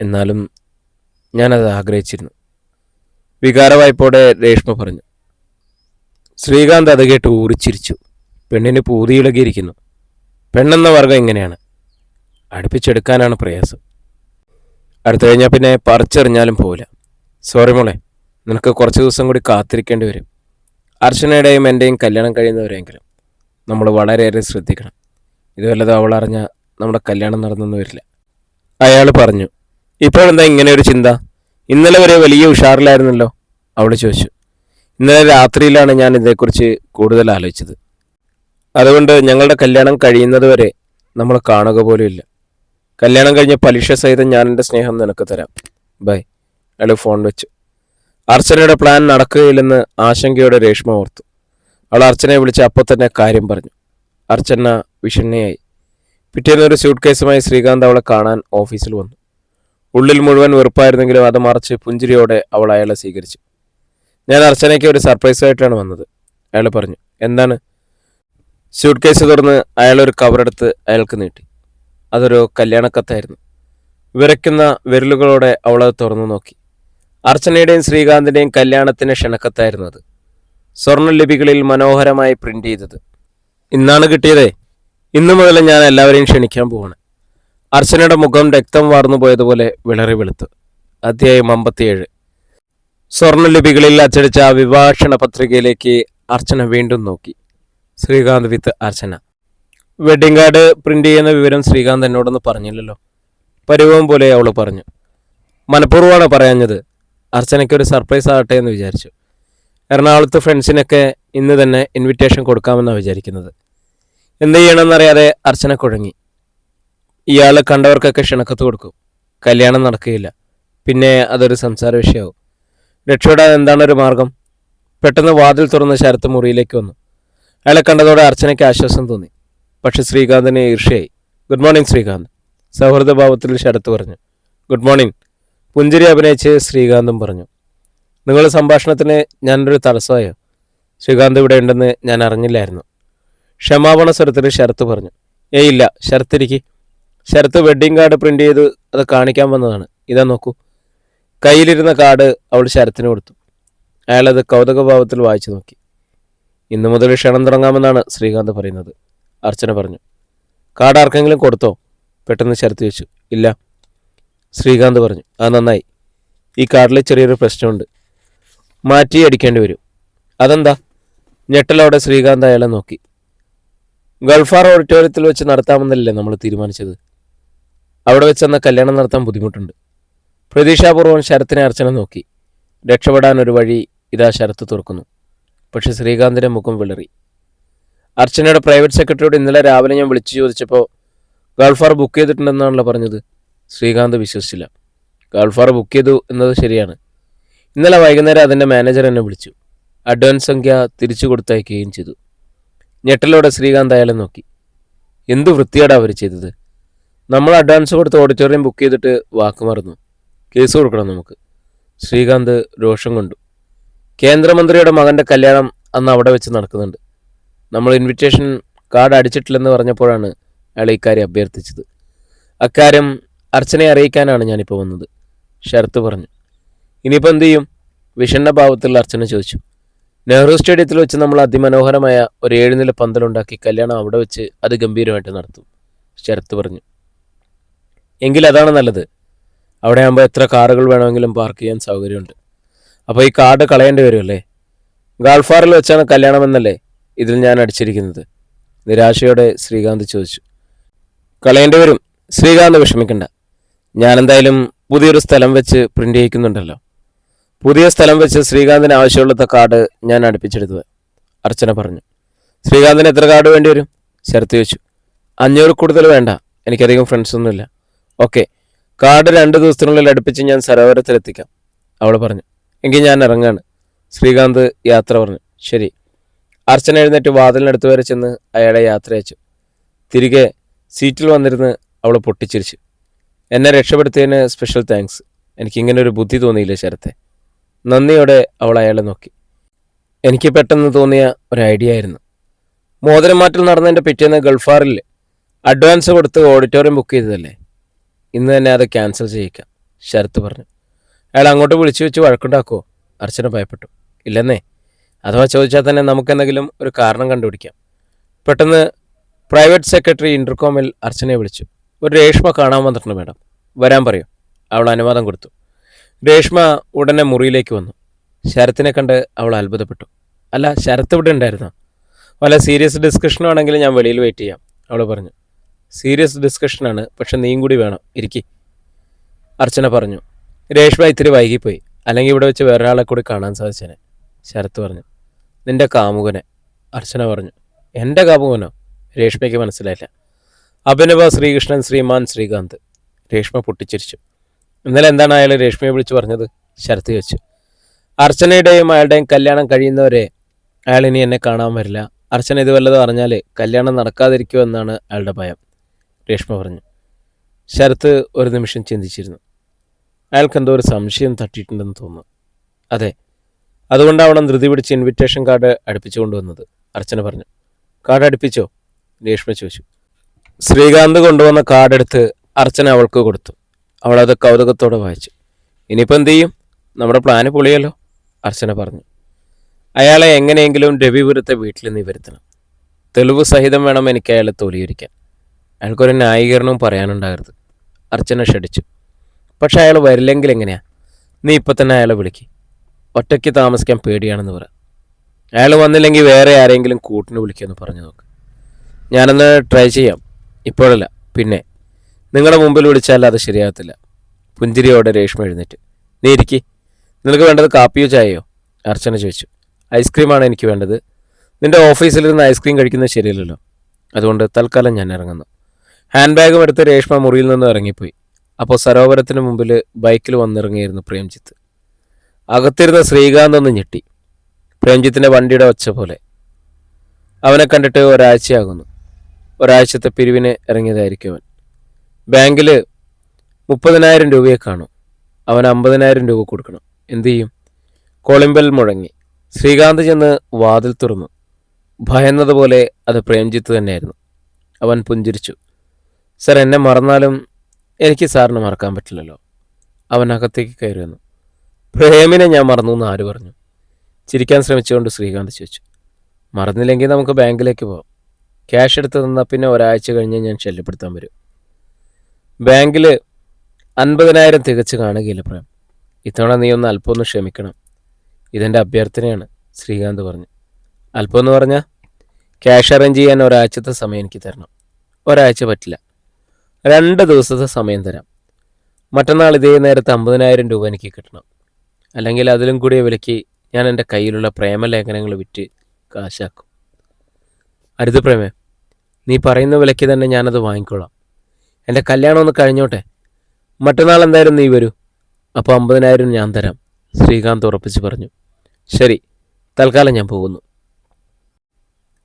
എന്നാലും ഞാനത് ആഗ്രഹിച്ചിരുന്നു. വികാരവായ്പോടെ രേഷ്മ പറഞ്ഞു. ശ്രീകാന്ത് അത് കേട്ട് ഊറിച്ചിരിച്ചു. പെണ്ണിന് പൂതിയിളകിയിരിക്കുന്നു. പെണ്ണെന്ന വർഗം ഇങ്ങനെയാണ്. അടുപ്പിച്ചെടുക്കാനാണ് പ്രയാസം. അടുത്തു കഴിഞ്ഞാൽ പിന്നെ പറിച്ചെറിഞ്ഞാലും പോവില്ല. സോറി മോളെ. നിനക്ക് കുറച്ച് ദിവസം കൂടി കാത്തിരിക്കേണ്ടി വരും. അർച്ചനയുടെയും എന്റെയും കല്യാണം കഴിയുന്നവരെങ്കിലും നമ്മൾ വളരെയേറെ ശ്രദ്ധിക്കണം. ഇത് വല്ലതും അവൾ അറിഞ്ഞ നമ്മുടെ കല്യാണം നടന്നെന്ന് വരില്ല. അയാൾ പറഞ്ഞു ഇപ്പോഴെന്താ ഇങ്ങനെ ഒരു ചിന്ത? ഇന്നലെ വരെ വലിയ ഉഷാറിലായിരുന്നല്ലോ? അവൾ ചോദിച്ചു. ഇന്നലെ രാത്രിയിലാണ് ഞാൻ ഇതേക്കുറിച്ച് കൂടുതൽ ആലോചിച്ചത്. അതുകൊണ്ട് ഞങ്ങളുടെ കല്യാണം കഴിയുന്നതുവരെ നമ്മൾ കാണുക പോലും ഇല്ല. കല്യാണം കഴിഞ്ഞ പലിശ സഹിതം ഞാൻ എന്റെ സ്നേഹം നിനക്ക് തരാം. ബൈ. അയാൾ ഫോൺ വെച്ചു. അർച്ചനയുടെ പ്ലാൻ നടക്കുകയില്ലെന്ന് ആശങ്കയോടെ രേഷ്മ ഓർത്തു. അവൾ അർച്ചനയെ വിളിച്ച് അപ്പോൾ തന്നെ കാര്യം പറഞ്ഞു. അർച്ചന വിഷണ്ണയായി. പിറ്റേന്ന് ഒരു സ്യൂട്ട് കേസുമായി ശ്രീകാന്ത് അവളെ കാണാൻ ഓഫീസിൽ വന്നു. ഉള്ളിൽ മുഴുവൻ വെറുപ്പായിരുന്നെങ്കിലും അത് മറച്ച് പുഞ്ചിരിയോടെ അവൾ അയാളെ സ്വീകരിച്ചു. ഞാൻ അർച്ചനയ്ക്ക് ഒരു സർപ്രൈസായിട്ടാണ് വന്നത്. അയാൾ പറഞ്ഞു എന്താണ്? സ്യൂട്ട് കേസ് തുറന്ന് അയാളൊരു കവറെടുത്ത് അയാൾക്ക് നീട്ടി. അതൊരു കല്യാണക്കത്തായിരുന്നു. വിറയ്ക്കുന്ന വിരലുകളോടെ അവളത് തുറന്നു നോക്കി. അർച്ചനയുടെയും ശ്രീകാന്തിന്റെയും കല്യാണത്തിന് ക്ഷണക്കത്തായിരുന്നു അത്. സ്വർണലിപികളിൽ മനോഹരമായി പ്രിന്റ് ചെയ്തത്. ഇന്നാണ് കിട്ടിയതേ. ഇന്നു മുതൽ ഞാൻ എല്ലാവരെയും ക്ഷണിക്കാൻ പോവാണ്. അർച്ചനയുടെ മുഖം രക്തം വാർന്നു പോയതുപോലെ വിളറി വെളുത്തു. അധ്യായം അമ്പത്തിയേഴ്. സ്വർണലിപികളിൽ അച്ചടിച്ച വിവാഹക്ഷണ പത്രികയിലേക്ക് അർച്ചന വീണ്ടും നോക്കി. Srikanth with Archana. Wedding card print ചെയ്യുന്ന വിവരം ശ്രീകാന്ത് എന്നോടൊന്ന് പറഞ്ഞില്ലല്ലോ. പരിവം പോലെ അവൾ പറഞ്ഞു. മനഃപൂർവമാണ് പറയാഞ്ഞത്. അർച്ചനയ്ക്ക് ഒരു സർപ്രൈസ് ആകട്ടെ എന്ന് വിചാരിച്ചു. എറണാകുളത്ത് ഫ്രണ്ട്സിനൊക്കെ ഇന്ന് തന്നെ ഇൻവിറ്റേഷൻ കൊടുക്കാമെന്നാണ് വിചാരിക്കുന്നത്. എന്ത് ചെയ്യണമെന്നറിയാതെ അർച്ചന കുഴങ്ങി. ഇയാൾ കണ്ടവർക്കൊക്കെ ക്ഷണക്കത്ത് കൊടുക്കും. കല്യാണം നടക്കുകയില്ല. പിന്നെ അതൊരു സംസാര വിഷയമാവും. രക്ഷയുടെ എന്താണ് ഒരു മാർഗം? പെട്ടെന്ന് വാതിൽ തുറന്ന് ശരത്ത് മുറിയിലേക്ക് വന്നു. അയാളെ കണ്ടതോടെ അർച്ചനയ്ക്ക് ആശ്വാസം തോന്നി. പക്ഷെ ശ്രീകാന്തിന് ഈർഷ്യയായി ഗുഡ് മോർണിംഗ് ശ്രീകാന്ത്. സൗഹൃദഭാവത്തിൽ ശരത്ത് പറഞ്ഞു. ഗുഡ് മോർണിംഗ് പുഞ്ചിരി അഭിനയിച്ച് ശ്രീകാന്തും പറഞ്ഞു. നിങ്ങളുടെ സംഭാഷണത്തിന് ഞാനൊരു തടസ്സമായോ. ശ്രീകാന്ത് ഇവിടെ ഉണ്ടെന്ന് ഞാൻ അറിഞ്ഞില്ലായിരുന്നു. ക്ഷമാപണ സ്വരത്തിൽ ശരത്ത് പറഞ്ഞു. ഏയ് ഇല്ല ശരത്തിരിക്ക് ശരത്ത് വെഡ്ഡിംഗ് കാർഡ് പ്രിന്റ് ചെയ്ത് അത് കാണിക്കാൻ വന്നതാണ്. ഇതാ നോക്കൂ. കയ്യിലിരുന്ന കാർഡ് അവൾ ശരത്തിന് കൊടുത്തു. അയാളത് കൗതുകഭാവത്തിൽ വായിച്ചു നോക്കി. ഇന്നു മുതൽ ക്ഷണം തുടങ്ങാമെന്നാണ് ശ്രീകാന്ത് പറയുന്നത്. അർച്ചന പറഞ്ഞു. കാർഡ് ആർക്കെങ്കിലും കൊടുത്തോ? പെട്ടെന്ന് ശരത്ത് വെച്ചു ഇല്ല. ശ്രീകാന്ത് പറഞ്ഞു. ആ നന്നായി. ഈ കാർഡിൽ ചെറിയൊരു പ്രശ്നമുണ്ട്. മാറ്റി അടിക്കേണ്ടി വരും. അതെന്താ? ഞെട്ടലോടെ ശ്രീകാന്ത് അയാളെ നോക്കി. ഗൾഫാർ ഓഡിറ്റോറിയത്തിൽ വെച്ച് നടത്താമെന്നല്ലേ നമ്മൾ തീരുമാനിച്ചത്? അവിടെ വെച്ചെന്ന കല്യാണം നടത്താൻ ബുദ്ധിമുട്ടുണ്ട്. പ്രതീക്ഷാപൂർവം ശരത്തിനെ അർച്ചന നോക്കി. രക്ഷപ്പെടാൻ ഒരു വഴി ഇതാ ശരത്ത് തുറക്കുന്നു. പക്ഷെ ശ്രീകാന്തിന്റെ മുഖം വിളറി. അർച്ചനയുടെ പ്രൈവറ്റ് സെക്രട്ടറിയോട് ഇന്നലെ രാവിലെ ഞാൻ വിളിച്ചു ചോദിച്ചപ്പോൾ ഗൾഫാർ ബുക്ക് ചെയ്തിട്ടുണ്ടെന്നാണല്ലോ പറഞ്ഞത്? ശ്രീകാന്ത് വിശ്വസിച്ചില്ല. ഗൾഫാർ ബുക്ക് ചെയ്തു എന്നത് ശരിയാണ്. ഇന്നലെ വൈകുന്നേരം അതിന്റെ മാനേജർ എന്നെ വിളിച്ചു. അഡ്വാൻസ് സംഖ്യ തിരിച്ചു കൊടുത്തയക്കുകയും ചെയ്തു. ഞെട്ടലോടെ ശ്രീകാന്ത് അയാളെ നോക്കി. എന്തു വൃത്തിയാടാ അവർ ചെയ്തത്? നമ്മൾ അഡ്വാൻസ് കൊടുത്ത് ഓഡിറ്റോറിയം ബുക്ക് ചെയ്തിട്ട് വാക്ക് മറന്നു. കേസ് കൊടുക്കണം നമുക്ക്. ശ്രീകാന്ത് രോഷം കൊണ്ടു. കേന്ദ്രമന്ത്രിയുടെ മകന്റെ കല്യാണം അന്ന് അവിടെ വെച്ച് നടക്കുന്നുണ്ട്. നമ്മൾ ഇൻവിറ്റേഷൻ കാർഡ് അടിച്ചിട്ടില്ലെന്ന് പറഞ്ഞപ്പോഴാണ് അയാൾ ഇക്കാര്യം അഭ്യർത്ഥിച്ചത്. അക്കാര്യം അർച്ചനയെ അറിയിക്കാനാണ് ഞാനിപ്പോൾ വന്നത്. ശരത്ത് പറഞ്ഞു. ഇനിയിപ്പോൾ എന്തു ചെയ്യും? വിഷണ്ണ ഭാവത്തിൽ അർച്ചന ചോദിച്ചു. നെഹ്റു സ്റ്റേഡിയത്തിൽ വെച്ച് നമ്മൾ അതിമനോഹരമായ ഒരു ഏഴുനില പന്തലുണ്ടാക്കി കല്യാണം അവിടെ വെച്ച് അത് ഗംഭീരമായിട്ട് നടത്തും. ശരത്ത് പറഞ്ഞു. എങ്കിൽ അതാണ് നല്ലത്. അവിടെ ആകുമ്പോൾ എത്ര കാറുകൾ വേണമെങ്കിലും പാർക്ക് ചെയ്യാൻ സൗകര്യമുണ്ട്. അപ്പോൾ ഈ കാർഡ് കളയേണ്ടി വരുമല്ലേ? ഗാൾഫാറിൽ വെച്ചാണ് കല്യാണമെന്നല്ലേ? ഇതിൽ ഞാൻ അടിച്ചിരിക്കുന്നത്. നിരാശയോടെ ശ്രീകാന്ത് ചോദിച്ചു. കളയേണ്ടി വരും ശ്രീകാന്ത് വിഷമിക്കണ്ട. ഞാനെന്തായാലും പുതിയൊരു സ്ഥലം വെച്ച് പ്രിന്റ് ചെയ്യിക്കുന്നുണ്ടല്ലോ. പുതിയ സ്ഥലം വെച്ച് ശ്രീകാന്തിന് ആവശ്യമുള്ളത്തെ കാർഡ് ഞാൻ അടുപ്പിച്ചെടുത്തത്. അർച്ചന പറഞ്ഞു. ശ്രീകാന്തിന് എത്ര കാർഡ് വേണ്ടി വരും? ശരത്ത് ചോദിച്ചു. അഞ്ഞൂറ് കൂടുതൽ വേണ്ട. എനിക്കധികം ഫ്രണ്ട്സൊന്നുമില്ല ഓക്കെ. കാർഡ് രണ്ട് ദിവസത്തിനുള്ളിൽ അടുപ്പിച്ച് ഞാൻ സരോവരത്തിലെത്തിക്കാം. അവൾ പറഞ്ഞു. എങ്കിൽ ഞാൻ ഇറങ്ങാണ്. ശ്രീകാന്ത് യാത്ര പറഞ്ഞു. ശരി. അർച്ചന എഴുന്നേറ്റ് വാതിലിനടുത്ത് വരെ ചെന്ന് അയാളെ യാത്ര അയച്ചു തിരികെ സീറ്റിൽ വന്നിരുന്ന് അവൾ പൊട്ടിച്ചിരിച്ചു. എന്നെ രക്ഷപ്പെടുത്തിയതിന് സ്പെഷ്യൽ താങ്ക്സ് എനിക്കിങ്ങനെ ഒരു ബുദ്ധി തോന്നിയില്ല ശരത്തെ? നന്ദിയോടെ അവൾ അയാളെ നോക്കി. എനിക്ക് പെട്ടെന്ന് തോന്നിയ ഒരു ഐഡിയ ആയിരുന്നു. മോതിരം മാറ്റൽ നടന്നതിന്റെ പിറ്റേന്ന് ഗൾഫാറിൽ അഡ്വാൻസ് കൊടുത്ത് ഓഡിറ്റോറിയം ബുക്ക് ചെയ്തതല്ലേ? ഇന്ന് തന്നെ അത് ക്യാൻസൽ ചെയ്യിക്കാം ശരത്ത് പറഞ്ഞു. അയാൾ അങ്ങോട്ട് വിളിച്ചു വെച്ച് വഴക്കുണ്ടാക്കുമോ അർച്ചന ഭയപ്പെട്ടു. ഇല്ലെന്നേ അഥവാ ചോദിച്ചാൽ തന്നെ നമുക്കെന്തെങ്കിലും ഒരു കാരണം കണ്ടുപിടിക്കാം. പെട്ടെന്ന് പ്രൈവറ്റ് സെക്രട്ടറി ഇന്റർകോമിൽ അർച്ചനയെ വിളിച്ചു. ഒരു രേഷ്മ കാണാൻ വന്നിട്ടുണ്ട് മാഡം. വരാൻ പറയൂ. അവൾ അനുവാദം കൊടുത്തു. രേഷ്മ ഉടനെ മുറിയിലേക്ക് വന്നു. ശരത്തിനെ കണ്ട് അവൾ അത്ഭുതപ്പെട്ടു. അല്ല ശരത്ത് ഇവിടെ ഉണ്ടായിരുന്നോ? വല്ല സീരിയസ് ഡിസ്കഷനും ആണെങ്കിൽ ഞാൻ വെളിയിൽ വെയിറ്റ് ചെയ്യാം അവൾ പറഞ്ഞു. സീരിയസ് ഡിസ്കഷനാണ് പക്ഷെ നീയും കൂടി വേണം. ഇരിക്കി. അർച്ചന പറഞ്ഞു. രേഷ്മ ഇത്തിരി വൈകിപ്പോയി. അല്ലെങ്കിൽ ഇവിടെ വെച്ച് വേറൊരാളെ കൂടി കാണാൻ സാധിച്ചേനെ ശരത്ത് പറഞ്ഞു. നിന്റെ കാമുകനെ. അർച്ചന പറഞ്ഞു. എന്റെ കാമുകനോ? രേഷ്മയ്ക്ക് മനസ്സിലായില്ല. അഭിനവ ശ്രീകൃഷ്ണൻ ശ്രീമാൻ ശ്രീകാന്ത്. രേഷ്മ പൊട്ടിച്ചിരിച്ചു. ഇന്നലെ എന്താണ് അയാൾ രേഷ്മയെ വിളിച്ചു പറഞ്ഞത്? ശരത്ത് ചോദിച്ചു. അർച്ചനയുടെയും അയാളുടെയും കല്യാണം കഴിയുന്നവരെ അയാൾ ഇനി എന്നെ കാണാൻ വരില്ല. അർച്ചന ഇത് വല്ലതും അറിഞ്ഞാൽ കല്യാണം നടക്കാതിരിക്കുമെന്നാണ് അയാളുടെ ഭയം. രേഷ്മ പറഞ്ഞു. ശരത്ത് ഒരു നിമിഷം ചിന്തിച്ചിരുന്നു. അയാൾക്ക് എന്തോ ഒരു സംശയം തട്ടിയിട്ടുണ്ടെന്ന് തോന്നുന്നു. അതെ അതുകൊണ്ടാവണം ധൃതി പിടിച്ച് ഇൻവിറ്റേഷൻ കാർഡ് അടുപ്പിച്ചു കൊണ്ടുവന്നത്. അർച്ചന പറഞ്ഞു. കാർഡ് അടുപ്പിച്ചോ? രേഷ്മ ചോദിച്ചു. ശ്രീകാന്ത് കൊണ്ടുവന്ന കാർഡ് എടുത്ത് അർച്ചന അവൾക്ക് കൊടുത്തു. അവളത് കൗതുകത്തോടെ വായിച്ചു. ഇനിയിപ്പോൾ എന്ത് ചെയ്യും? നമ്മുടെ പ്ലാന് പൊളിയല്ലോ അർച്ചന പറഞ്ഞു. അയാളെ എങ്ങനെയെങ്കിലും രവിപുരത്തെ വീട്ടിൽ നിന്ന് വരുത്തണം. തെളിവ് സഹിതം വേണം എനിക്ക് അയാളെ തൊലിയിരിക്കാൻ. അയാൾക്കൊരു ന്യായീകരണവും പറയാനുണ്ടാകരുത് അർച്ചന ക്ഷടിച്ചു പക്ഷെ അയാൾ വരില്ലെങ്കിൽ എങ്ങനെയാ? നീ ഇപ്പം തന്നെ അയാളെ വിളിക്ക്. ഒറ്റയ്ക്ക് താമസിക്കാൻ പേടിയാണെന്ന് പറ. അയാൾ വന്നില്ലെങ്കിൽ വേറെ ആരെങ്കിലും കൂട്ടിന് വിളിക്കുമെന്ന് പറഞ്ഞു നോക്ക്. ഞാനൊന്ന് ട്രൈ ചെയ്യാം. ഇപ്പോഴല്ല പിന്നെ. നിങ്ങളുടെ മുമ്പിൽ വിളിച്ചാൽ അത് ശരിയാകത്തില്ല. പുഞ്ചിരിയോടെ രേഷ്മ എഴുന്നേറ്റ്. നീ ഇരിക്കി. നിനക്ക് വേണ്ടത് കാപ്പിയോ ചായയോ? അർച്ചന ചോദിച്ചു. ഐസ്ക്രീമാണ് എനിക്ക് വേണ്ടത്. നിന്റെ ഓഫീസിലിരുന്ന് ഐസ്ക്രീം കഴിക്കുന്നത് ശരിയല്ലല്ലോ. അതുകൊണ്ട് തൽക്കാലം ഞാൻ ഇറങ്ങുന്നു. ഹാൻഡ് ബാഗും എടുത്ത് രേഷ്മ മുറിയിൽ നിന്ന് ഇറങ്ങിപ്പോയി. അപ്പോൾ സരോവരത്തിന് മുമ്പിൽ ബൈക്കിൽ വന്നിറങ്ങിയിരുന്നു പ്രേംജിത്ത്. അകത്തിരുന്ന ശ്രീകാന്ത് ഒന്ന് ഞെട്ടി. പ്രേംജിത്തിന്റെ വണ്ടിയുടെ ഒച്ച പോലെ. അവനെ കണ്ടിട്ട് ഒരാഴ്ചയാകുന്നു. ഒരാഴ്ചത്തെ പിരിവിന് ഇറങ്ങിയതായിരിക്കും അവൻ. ബാങ്കിൽ മുപ്പതിനായിരം രൂപയെ കാണും. അവൻ അമ്പതിനായിരം രൂപ കൊടുക്കണം. എന്തു ചെയ്യും? കൊളിമ്പൽ മുഴങ്ങി. ശ്രീകാന്ത് ചെന്ന് വാതിൽ തുറന്നു. ഭയന്നതുപോലെ അത് പ്രേംജിത്ത് തന്നെയായിരുന്നു. അവൻ പുഞ്ചിരിച്ചു. സർ എന്നെ മറന്നാലും എനിക്ക് സാറിന് മറക്കാൻ പറ്റില്ലല്ലോ. അവൻ അകത്തേക്ക് കയറി വന്നു പ്രേമിനെ ഞാൻ മറന്നു എന്ന് ആര് പറഞ്ഞു? ചിരിക്കാൻ ശ്രമിച്ചുകൊണ്ട് ശ്രീകാന്ത് ചോദിച്ചു. മറന്നില്ലെങ്കിൽ നമുക്ക് ബാങ്കിലേക്ക് പോവാം. ക്യാഷ് എടുത്ത് തന്നാൽ പിന്നെ ഒരാഴ്ച കഴിഞ്ഞ് ഞാൻ ശല്യപ്പെടുത്താൻ വരും. ബാങ്കിൽ അൻപതിനായിരം തികച്ച് കാണുകയില്ല പ്രേം. ഇത്തവണ നീ ഒന്ന് അല്പം ഒന്ന് ക്ഷമിക്കണം. ഇതെന്റെ അഭ്യർത്ഥനയാണ് ശ്രീകാന്ത് പറഞ്ഞു. അല്പം എന്ന് പറഞ്ഞാൽ ക്യാഷ് അറേഞ്ച് ചെയ്യാൻ ഒരാഴ്ചത്തെ സമയം എനിക്ക് തരണം. ഒരാഴ്ച പറ്റില്ല. രണ്ട് ദിവസത്തെ സമയം തരാം. മറ്റന്നാൾ ഇതേ നേരത്തെ അമ്പതിനായിരം രൂപ എനിക്ക് കിട്ടണം. അല്ലെങ്കിൽ അതിലും കൂടിയ വിലയ്ക്ക് ഞാൻ എന്റെ കയ്യിലുള്ള പ്രേമലേഖനങ്ങൾ വിറ്റ് കാശാക്കും. അരുത് പ്രേമേ നീ പറയുന്ന വിലയ്ക്ക് തന്നെ ഞാനത് വാങ്ങിക്കോളാം. എന്റെ കല്യാണം ഒന്ന് കഴിഞ്ഞോട്ടെ? മറ്റന്നാൾ എന്തായാലും നീ വരൂ. അപ്പോൾ അമ്പതിനായിരം ഞാൻ തരാം ശ്രീകാന്ത് ഉറപ്പിച്ച് പറഞ്ഞു. ശരി തൽക്കാലം ഞാൻ പോകുന്നു.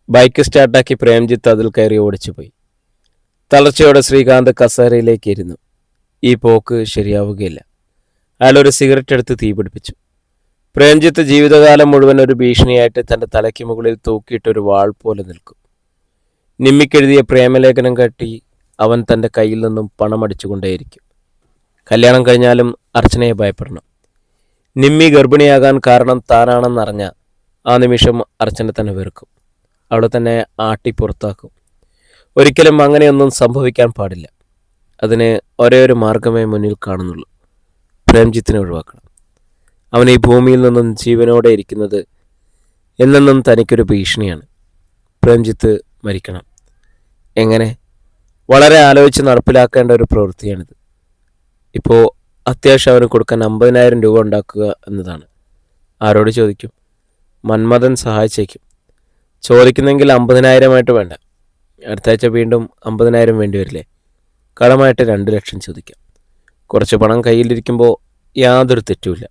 ബൈക്ക് സ്റ്റാർട്ടാക്കി പ്രേംജിത്ത് അതിൽ കയറി ഓടിച്ചു പോയി. തളർച്ചയോടെ ശ്രീകാന്ത് കസേരയിലേക്ക് ഇരുന്നു. ഈ പോക്ക് ശരിയാവുകയില്ല. അയാൾ ഒരു സിഗരറ്റ് എടുത്ത് തീ പിടിപ്പിച്ചു. പ്രേംജിത്ത് ജീവിതകാലം മുഴുവൻ ഒരു ഭീഷണിയായിട്ട് തന്റെ തലയ്ക്ക് മുകളിൽ തൂക്കിയിട്ടൊരു വാൾ പോലെ നിൽക്കും. നിമ്മിക്കെഴുതിയ പ്രേമലേഖനം കട്ടി അവൻ തന്റെ കയ്യിൽ നിന്നും പണം അടിച്ചുകൊണ്ടേയിരിക്കും കല്യാണം കഴിഞ്ഞാലും അർച്ചനയെ ഭയപ്പെടണം. നിമ്മി ഗർഭിണിയാകാൻ കാരണം താനാണെന്നറിഞ്ഞ ആ നിമിഷം അർച്ചന തന്നെ വെറുക്കും. അവളെ തന്നെ ആട്ടി പുറത്താക്കും. ഒരിക്കലും അങ്ങനെയൊന്നും സംഭവിക്കാൻ പാടില്ല. അതിന് ഒരേ ഒരു മാർഗമേ മുന്നിൽ കാണുന്നുള്ളൂ. പ്രേംജിത്തിനെ ഒഴിവാക്കണം. അവൻ ഈ ഭൂമിയിൽ നിന്നും ജീവനോടെ ഇരിക്കുന്നത് എന്നെന്നും തനിക്കൊരു ഭീഷണിയാണ്. പ്രേംജിത്ത് മരിക്കണം. എങ്ങനെ? വളരെ ആലോചിച്ച് നടപ്പിലാക്കേണ്ട ഒരു പ്രവൃത്തിയാണിത്. ഇപ്പോൾ അത്യാവശ്യം അവന് കൊടുക്കാൻ അമ്പതിനായിരം രൂപ ഉണ്ടാക്കുക എന്നതാണ്. ആരോട് ചോദിക്കും? മന്മഥൻ സഹായിച്ചേക്കും. ചോദിക്കുന്നെങ്കിൽ അമ്പതിനായിരമായിട്ട് വേണ്ട. അടുത്ത ആഴ്ച വീണ്ടും അമ്പതിനായിരം വേണ്ടി വരില്ലേ? കടമായിട്ട് രണ്ട് ലക്ഷം ചോദിക്കാം. കുറച്ച് പണം കയ്യിലിരിക്കുമ്പോൾ യാതൊരു തെറ്റുമില്ല.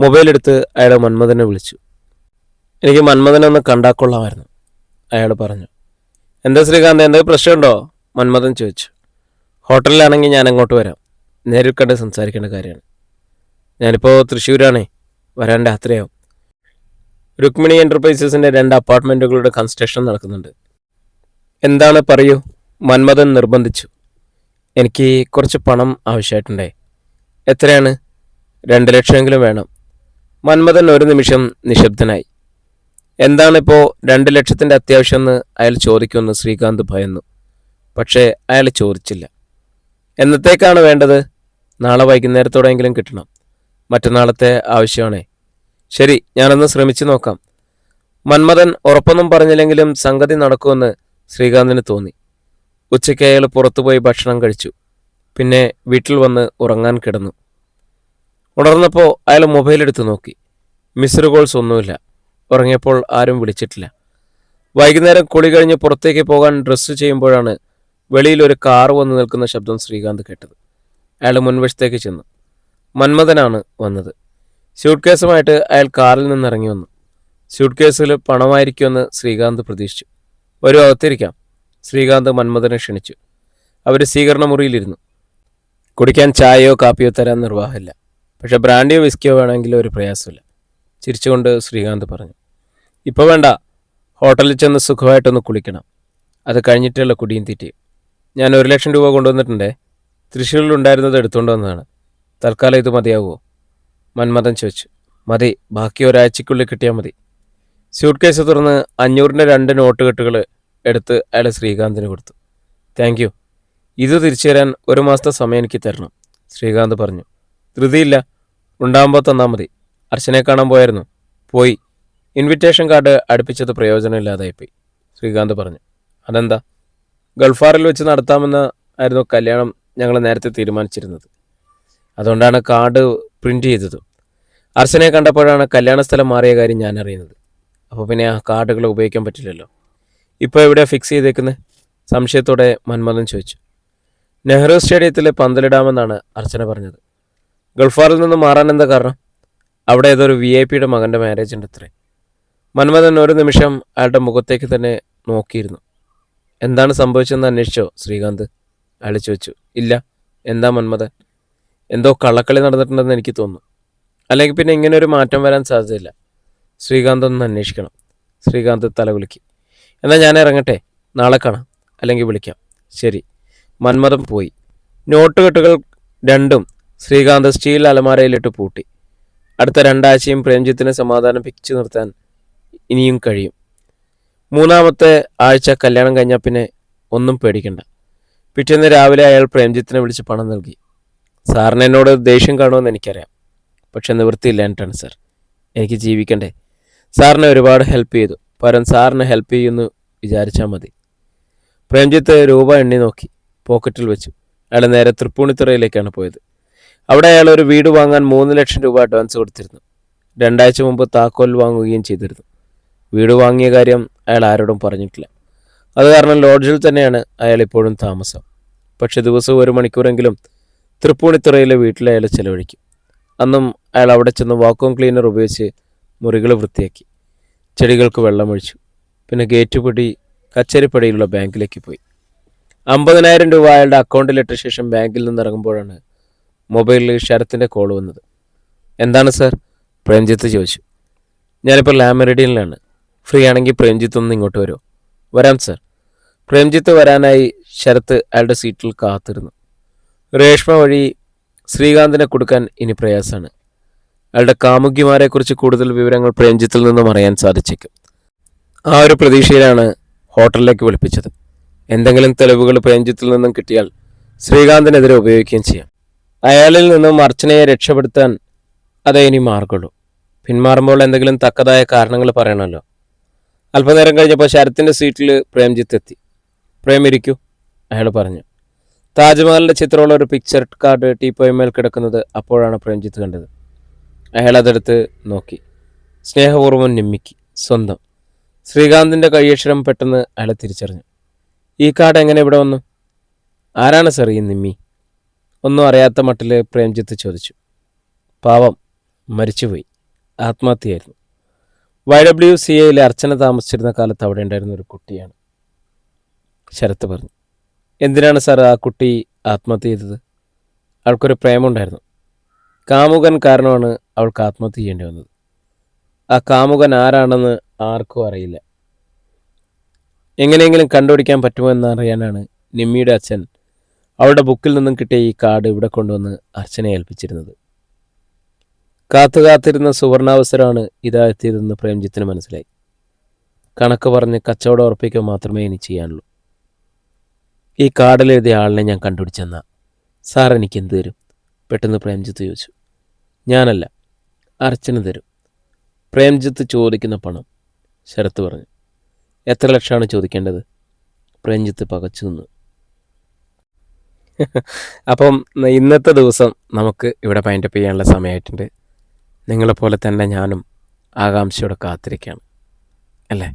മൊബൈൽ എടുത്ത് അയാൾ മന്മഥനെ വിളിച്ചു. എനിക്ക് മന്മഥനെ ഒന്ന് കണ്ടാൽ കൊള്ളാമായിരുന്നു അയാൾ പറഞ്ഞു. എന്താ ശ്രീകാന്ത് എന്തെങ്കിലും പ്രശ്നമുണ്ടോ? മന്മഥൻ ചോദിച്ചു. ഹോട്ടലിലാണെങ്കിൽ ഞാൻ അങ്ങോട്ട് വരാം. നേരിൽ കണ്ട് സംസാരിക്കേണ്ട കാര്യമാണ്. ഞാനിപ്പോൾ തൃശ്ശൂരാണേ വരാൻ രാത്രിയാവും. രുക്മിണി എന്റർപ്രൈസസിന്റെ രണ്ട് അപ്പാർട്ട്മെന്റുകളുടെ കൺസ്ട്രക്ഷൻ നടക്കുന്നുണ്ട്. എന്താണ് പറയൂ? മന്മഥൻ നിർബന്ധിച്ചു. എനിക്ക് കുറച്ച് പണം ആവശ്യമായിട്ടുണ്ടേ എത്രയാണ്? രണ്ട് ലക്ഷമെങ്കിലും വേണം. മന്മഥൻ ഒരു നിമിഷം നിശബ്ദനായി. എന്താണിപ്പോൾ രണ്ട് ലക്ഷത്തിന്റെ അത്യാവശ്യമെന്ന് അയാൾ ചോദിക്കുമെന്ന് ശ്രീകാന്ത് ഭയന്നു. പക്ഷേ അയാൾ ചോദിച്ചില്ല. എന്നത്തേക്കാണ് വേണ്ടത്? നാളെ വൈകുന്നേരത്തോടെങ്കിലും കിട്ടണം. മറ്റന്നാളത്തെ ആവശ്യമാണേ. ശരി ഞാനൊന്ന് ശ്രമിച്ചു നോക്കാം. മന്മഥൻ ഉറപ്പൊന്നും പറഞ്ഞില്ലെങ്കിലും സംഗതി നടക്കുമെന്ന് ശ്രീകാന്തിന് തോന്നി. ഉച്ചയ്ക്ക് അയാൾ പുറത്തുപോയി ഭക്ഷണം കഴിച്ചു. പിന്നെ വീട്ടിൽ വന്ന് ഉറങ്ങാൻ കിടന്നു. ഉണർന്നപ്പോൾ അയാൾ മൊബൈൽ എടുത്ത് നോക്കി. മിസ്ഡ് കോൾസ് ഒന്നുമില്ല. ഉറങ്ങിയപ്പോൾ ആരും വിളിച്ചിട്ടില്ല. വൈകുന്നേരം കുളി കഴിഞ്ഞ് പുറത്തേക്ക് പോകാൻ ഡ്രസ്സ് ചെയ്യുമ്പോഴാണ് വെളിയിൽ ഒരു കാർ വന്ന് നിൽക്കുന്ന ശബ്ദം ശ്രീകാന്ത് കേട്ടത്. അയാൾ മുൻവശത്തേക്ക് ചെന്നു. മന്മഥനാണ് വന്നത്. സ്യൂട്ട് കേസുമായിട്ട് അയാൾ കാറിൽ നിന്ന് ഇറങ്ങി വന്നു. സ്യൂട്ട് കേസിൽ പണമായിരിക്കുമെന്ന് ശ്രീകാന്ത് പ്രതീക്ഷിച്ചു. ഒരു അകത്തിരിക്കാം. ശ്രീകാന്ത് മന്മഥനെ ക്ഷണിച്ചു. അവർ സ്വീകരണ മുറിയിലിരുന്നു. കുടിക്കാൻ ചായയോ കാപ്പിയോ തരാൻ നിർവാഹമില്ല. പക്ഷെ ബ്രാൻഡിയോ വിസ്കിയോ വേണമെങ്കിൽ ഒരു പ്രയാസമില്ല. ചിരിച്ചുകൊണ്ട് ശ്രീകാന്ത് പറഞ്ഞു ഇപ്പോൾ വേണ്ട. ഹോട്ടലിൽ ചെന്ന് സുഖമായിട്ടൊന്ന് കുളിക്കണം. അത് കഴിഞ്ഞിട്ടുള്ള കുടിയും തീറ്റിയും. ഞാൻ ഒരു ലക്ഷം രൂപ കൊണ്ടുവന്നിട്ടുണ്ടേ. തൃശ്ശൂരിൽ ഉണ്ടായിരുന്നത് എടുത്തുകൊണ്ട് വന്നതാണ്. തൽക്കാലം ഇത് മതിയാവുമോ? മന്മഥൻ ചോദിച്ചു മതി. ബാക്കി ഒരാഴ്ചയ്ക്കുള്ളിൽ കിട്ടിയാൽ മതി. സ്യൂട്ട് കേസ് തുറന്ന് അഞ്ഞൂറിന്റെ രണ്ട് നോട്ട് കെട്ടുകൾ എടുത്ത് അയാൾ ശ്രീകാന്തിന് കൊടുത്തു. താങ്ക് യു ഇത് തിരിച്ചു തരാൻ ഒരു മാസത്തെ സമയം എനിക്ക് തരണം ശ്രീകാന്ത് പറഞ്ഞു. ധൃതിയില്ല. ഉണ്ടാകുമ്പോൾ തന്നാൽ മതി. അർച്ചനെ കാണാൻ പോയായിരുന്നു. പോയി. ഇൻവിറ്റേഷൻ കാർഡ് അടുപ്പിച്ചത് പ്രയോജനമില്ലാതായിപ്പോയി ശ്രീകാന്ത് പറഞ്ഞു. അതെന്താ? ഗൾഫാറിൽ വെച്ച് നടത്താമെന്ന് ആയിരുന്നു കല്യാണം ഞങ്ങൾ നേരത്തെ തീരുമാനിച്ചിരുന്നത്. അതുകൊണ്ടാണ് കാർഡ് പ്രിന്റ് ചെയ്തത്. അർച്ചനെ കണ്ടപ്പോഴാണ് കല്യാണ സ്ഥലം മാറിയ കാര്യം ഞാൻ അറിയുന്നത്. അപ്പോൾ പിന്നെ ആ കാർഡുകൾ ഉപയോഗിക്കാൻ പറ്റില്ലല്ലോ. ഇപ്പോൾ എവിടെ ഫിക്സ് ചെയ്തേക്കുന്നത് സംശയത്തോടെ മന്മഥൻ ചോദിച്ചു. നെഹ്റു സ്റ്റേഡിയത്തിലെ പന്തലിടാമെന്നാണ് അർച്ചന പറഞ്ഞത്. ഗൾഫാറിൽ നിന്ന് മാറാൻ എന്താ കാരണം? അവിടെ ഏതൊരു വി ഐ പിയുടെ മകന്റെ മാരേജ് ഉണ്ട് അത്രേ. മന്മഥൻ ഒരു നിമിഷം അയാളുടെ മുഖത്തേക്ക് തന്നെ നോക്കിയിരുന്നു. എന്താണ് സംഭവിച്ചതെന്ന് അന്വേഷിച്ചോ ശ്രീകാന്ത്? അയാൾ ചോദിച്ചു. ഇല്ല. എന്താ മന്മഥൻ എന്തോ കള്ളക്കളി നടന്നിട്ടുണ്ടെന്ന് എനിക്ക് തോന്നുന്നു. അല്ലെങ്കിൽ പിന്നെ ഇങ്ങനെ ഒരു മാറ്റം വരാൻ സാധ്യതയില്ല. ശ്രീകാന്ത് ഒന്ന് അന്വേഷിക്കണം. ശ്രീകാന്ത് തലകുലുക്കി എന്നാൽ ഞാൻ ഇറങ്ങട്ടെ. നാളെ കാണാം. അല്ലെങ്കിൽ വിളിക്കാം. ശരി. മന്മഥം പോയി. നോട്ടുകെട്ടുകൾ രണ്ടും ശ്രീകാന്ത് സ്റ്റീൽ അലമാരയിലിട്ട് പൂട്ടി. അടുത്ത രണ്ടാഴ്ചയും പ്രേംജിത്തിനെ സമാധാനിപ്പിച്ചു നിർത്താൻ ഇനിയും കഴിയും. മൂന്നാമത്തെ ആഴ്ച കല്യാണം കഴിഞ്ഞാൽ പിന്നെ ഒന്നും പേടിക്കണ്ട. പിറ്റേന്ന് രാവിലെ അയാൾ പ്രേംജിത്തിനെ വിളിച്ച് പണം നൽകി. സാറിന് എന്നോട് ദേഷ്യം കാണുമെന്ന് എനിക്കറിയാം. പക്ഷെ നിവൃത്തിയില്ല എന്നിട്ടാണ് സാർ എനിക്ക് ജീവിക്കണ്ടേ. സാറിനെ ഒരുപാട് ഹെൽപ്പ് ചെയ്തു. പകരം സാറിന് ഹെൽപ്പ് ചെയ്യുമെന്ന് വിചാരിച്ചാൽ മതി. പ്രേംജിത്ത് രൂപ എണ്ണി നോക്കി പോക്കറ്റിൽ വെച്ചു. അയാൾ നേരെ തൃപ്പൂണിത്തുറയിലേക്കാണ് പോയത്. അവിടെ അയാൾ ഒരു വീട് വാങ്ങാൻ മൂന്ന് ലക്ഷം രൂപ അഡ്വാൻസ് കൊടുത്തിരുന്നു. രണ്ടാഴ്ച മുമ്പ് താക്കോൽ വാങ്ങുകയും ചെയ്തിരുന്നു. വീട് വാങ്ങിയ കാര്യം അയാൾ ആരോടും പറഞ്ഞിട്ടില്ല. അത് കാരണം ലോഡ്ജിൽ തന്നെയാണ് അയാൾ ഇപ്പോഴും താമസം. പക്ഷേ ദിവസവും ഒരു മണിക്കൂറെങ്കിലും തൃപ്പൂണിത്തുറയിലെ വീട്ടിൽ അയാൾ ചെലവഴിക്കും. അന്നും അയാൾ അവിടെ ചെന്ന് വാക്വം ക്ലീനർ ഉപയോഗിച്ച് മുറികൾ വൃത്തിയാക്കി. ചെടികൾക്ക് വെള്ളമൊഴിച്ചു. പിന്നെ ഗേറ്റുപടി കച്ചേരിപ്പടിയിലുള്ള ബാങ്കിലേക്ക് പോയി. അമ്പതിനായിരം രൂപ അയാളുടെ അക്കൗണ്ടിലിട്ട ശേഷം ബാങ്കിൽ നിന്ന് ഇറങ്ങുമ്പോഴാണ് മൊബൈലിൽ ശരത്തിന്റെ കോൾ വന്നത്. എന്താണ് സാർ പ്രേംജിത്ത് ചോദിച്ചു. ഞാനിപ്പോൾ ലാമറിഡിയനിലാണ്. ഫ്രീ ആണെങ്കിൽ പ്രേംജിത്ത് ഒന്ന് ഇങ്ങോട്ട് വരുമോ വരാം സാർ പ്രേംജിത്ത് വരാനായി ശരത്ത് അയാളുടെ സീറ്റിൽ കാത്തിരുന്നു. രേഷ്മ വഴി ശ്രീകാന്തിനെ കൊടുക്കാൻ ഇനി പ്രയാസമാണ്. അയാളുടെ കാമുകിമാരെക്കുറിച്ച് കൂടുതൽ വിവരങ്ങൾ പ്രേംജിത്തിൽ നിന്നും അറിയാൻ സാധിച്ചേക്കും. ആ ഒരു പ്രതീക്ഷയിലാണ് ഹോട്ടലിലേക്ക് വിളിപ്പിച്ചത്. എന്തെങ്കിലും തെളിവുകൾ പ്രേംജിത്തിൽ നിന്നും കിട്ടിയാൽ ശ്രീകാന്തിനെതിരെ ഉപയോഗിക്കുകയും ചെയ്യാം. അയാളിൽ നിന്നും അർച്ചനയെ രക്ഷപ്പെടുത്താൻ അതേ ഇനി മാർഗുള്ളൂ പിന്മാറുമ്പോൾ എന്തെങ്കിലും തക്കതായ കാരണങ്ങൾ പറയണമല്ലോ. അല്പനേരം കഴിഞ്ഞപ്പോൾ ശരത്തിന്റെ സീറ്റിൽ പ്രേംജിത്ത് എത്തി. പ്രേം ഇരിക്കൂ അയാൾ പറഞ്ഞു. താജ്മഹലിന്റെ ചിത്രമുള്ള ഒരു പിക്ചർ കാർഡ് ടീപ്പോയ്മേൽ കിടക്കുന്നത് അപ്പോഴാണ് പ്രേംജിത്ത് കണ്ടത്. അയാൾ അതെടുത്ത് നോക്കി. സ്നേഹപൂർവം നിമ്മിക്കി. സ്വന്തം. ശ്രീകാന്തിന്റെ കൈയക്ഷരം പെട്ടെന്ന് അയാളെ തിരിച്ചറിഞ്ഞു. ഈ കാർഡ് എങ്ങനെ ഇവിടെ വന്നു? ആരാണ് സാർ ഈ നിമ്മി? ഒന്നും അറിയാത്ത മട്ടിൽ പ്രേംജിത്ത് ചോദിച്ചു. പാവം. മരിച്ചുപോയി. ആത്മഹത്യയായിരുന്നു. വൈ ഡബ്ല്യു സി എയിലെ അർച്ചന താമസിച്ചിരുന്ന കാലത്ത് അവിടെ ഉണ്ടായിരുന്ന ഒരു കുട്ടിയാണ്. ശരത്ത് പറഞ്ഞു. എന്തിനാണ് സാർ ആ കുട്ടി ആത്മഹത്യ ചെയ്തത്? അവൾക്കൊരു പ്രേമുണ്ടായിരുന്നു കാമുകൻ കാരണമാണ് അവൾക്ക് ആത്മഹത്യ ചെയ്യേണ്ടി വന്നത്. ആ കാമുകൻ ആരാണെന്ന് ആർക്കും അറിയില്ല. എങ്ങനെയെങ്കിലും കണ്ടുപിടിക്കാൻ പറ്റുമോ എന്നറിയാനാണ് നിമ്മിയുടെ അച്ഛൻ അവളുടെ ബുക്കിൽ നിന്നും കിട്ടിയ ഈ കാർഡ് ഇവിടെ കൊണ്ടുവന്ന് അർച്ചനെ ഏൽപ്പിച്ചിരുന്നത്. കാത്തു കാത്തിരുന്ന സുവർണാവസരമാണ് ഇതാ എത്തിയതെന്ന് പ്രേംജിത്തിന് മനസ്സിലായി. കണക്ക് പറഞ്ഞ് കച്ചവടം ഉറപ്പിക്കുക മാത്രമേ ഇനി ചെയ്യാനുള്ളൂ. ഈ കാർഡിൽ എഴുതിയ ആളിനെ ഞാൻ കണ്ടുപിടിച്ചെന്നാ. സാർ എനിക്ക് എന്ത് തരും? പെട്ടെന്ന് പ്രേംജിത്ത് ചോദിച്ചു. ഞാനല്ല. അർച്ചന തരും. പ്രേംജിത്ത് ചോദിക്കുന്ന പണം ശരത്ത് പറഞ്ഞു. എത്ര ലക്ഷമാണ് ചോദിക്കേണ്ടത്? പ്രേംജിത്ത് പകച്ചു നിന്നു. അപ്പം ഇന്നത്തെ ദിവസം നമുക്ക് ഇവിടെ പൈന്റപ്പ് ചെയ്യാനുള്ള സമയമായിട്ടുണ്ട്. നിങ്ങളെപ്പോലെ തന്നെ ഞാനും ആകാംക്ഷയോടെ കാത്തിരിക്കുകയാണ്. അല്ലേ?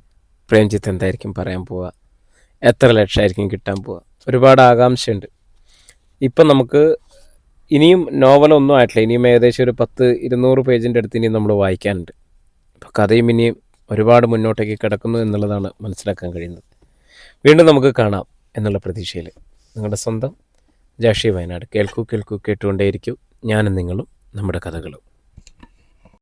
പ്രേംജിത്ത് എന്തായിരിക്കും പറയാൻ പോവുക? എത്ര ലക്ഷമായിരിക്കും കിട്ടാൻ പോവുക? ഒരുപാട് ആകാംക്ഷയുണ്ട്. ഇപ്പം നമുക്ക് ഇനിയും നോവലൊന്നും ആയിട്ടില്ല. ഇനിയും ഏകദേശം ഒരു പത്ത് ഇരുന്നൂറ് പേജിന്റെ അടുത്ത് ഇനിയും നമ്മൾ വായിക്കാനുണ്ട്. അപ്പോൾ കഥയും ഇനിയും ഒരുപാട് മുന്നോട്ടേക്ക് കിടക്കുന്നു എന്നുള്ളതാണ് മനസ്സിലാക്കാൻ കഴിയുന്നത്. വീണ്ടും നമുക്ക് കാണാം എന്നുള്ള പ്രതീക്ഷയിൽ നിങ്ങളുടെ സ്വന്തം ജാഷി വയനാട്. കേൾക്കൂ കേൾക്കൂ കേട്ടുകൊണ്ടേയിരിക്കൂ. ഞാനും നിങ്ങളും നമ്മുടെ കഥകളും.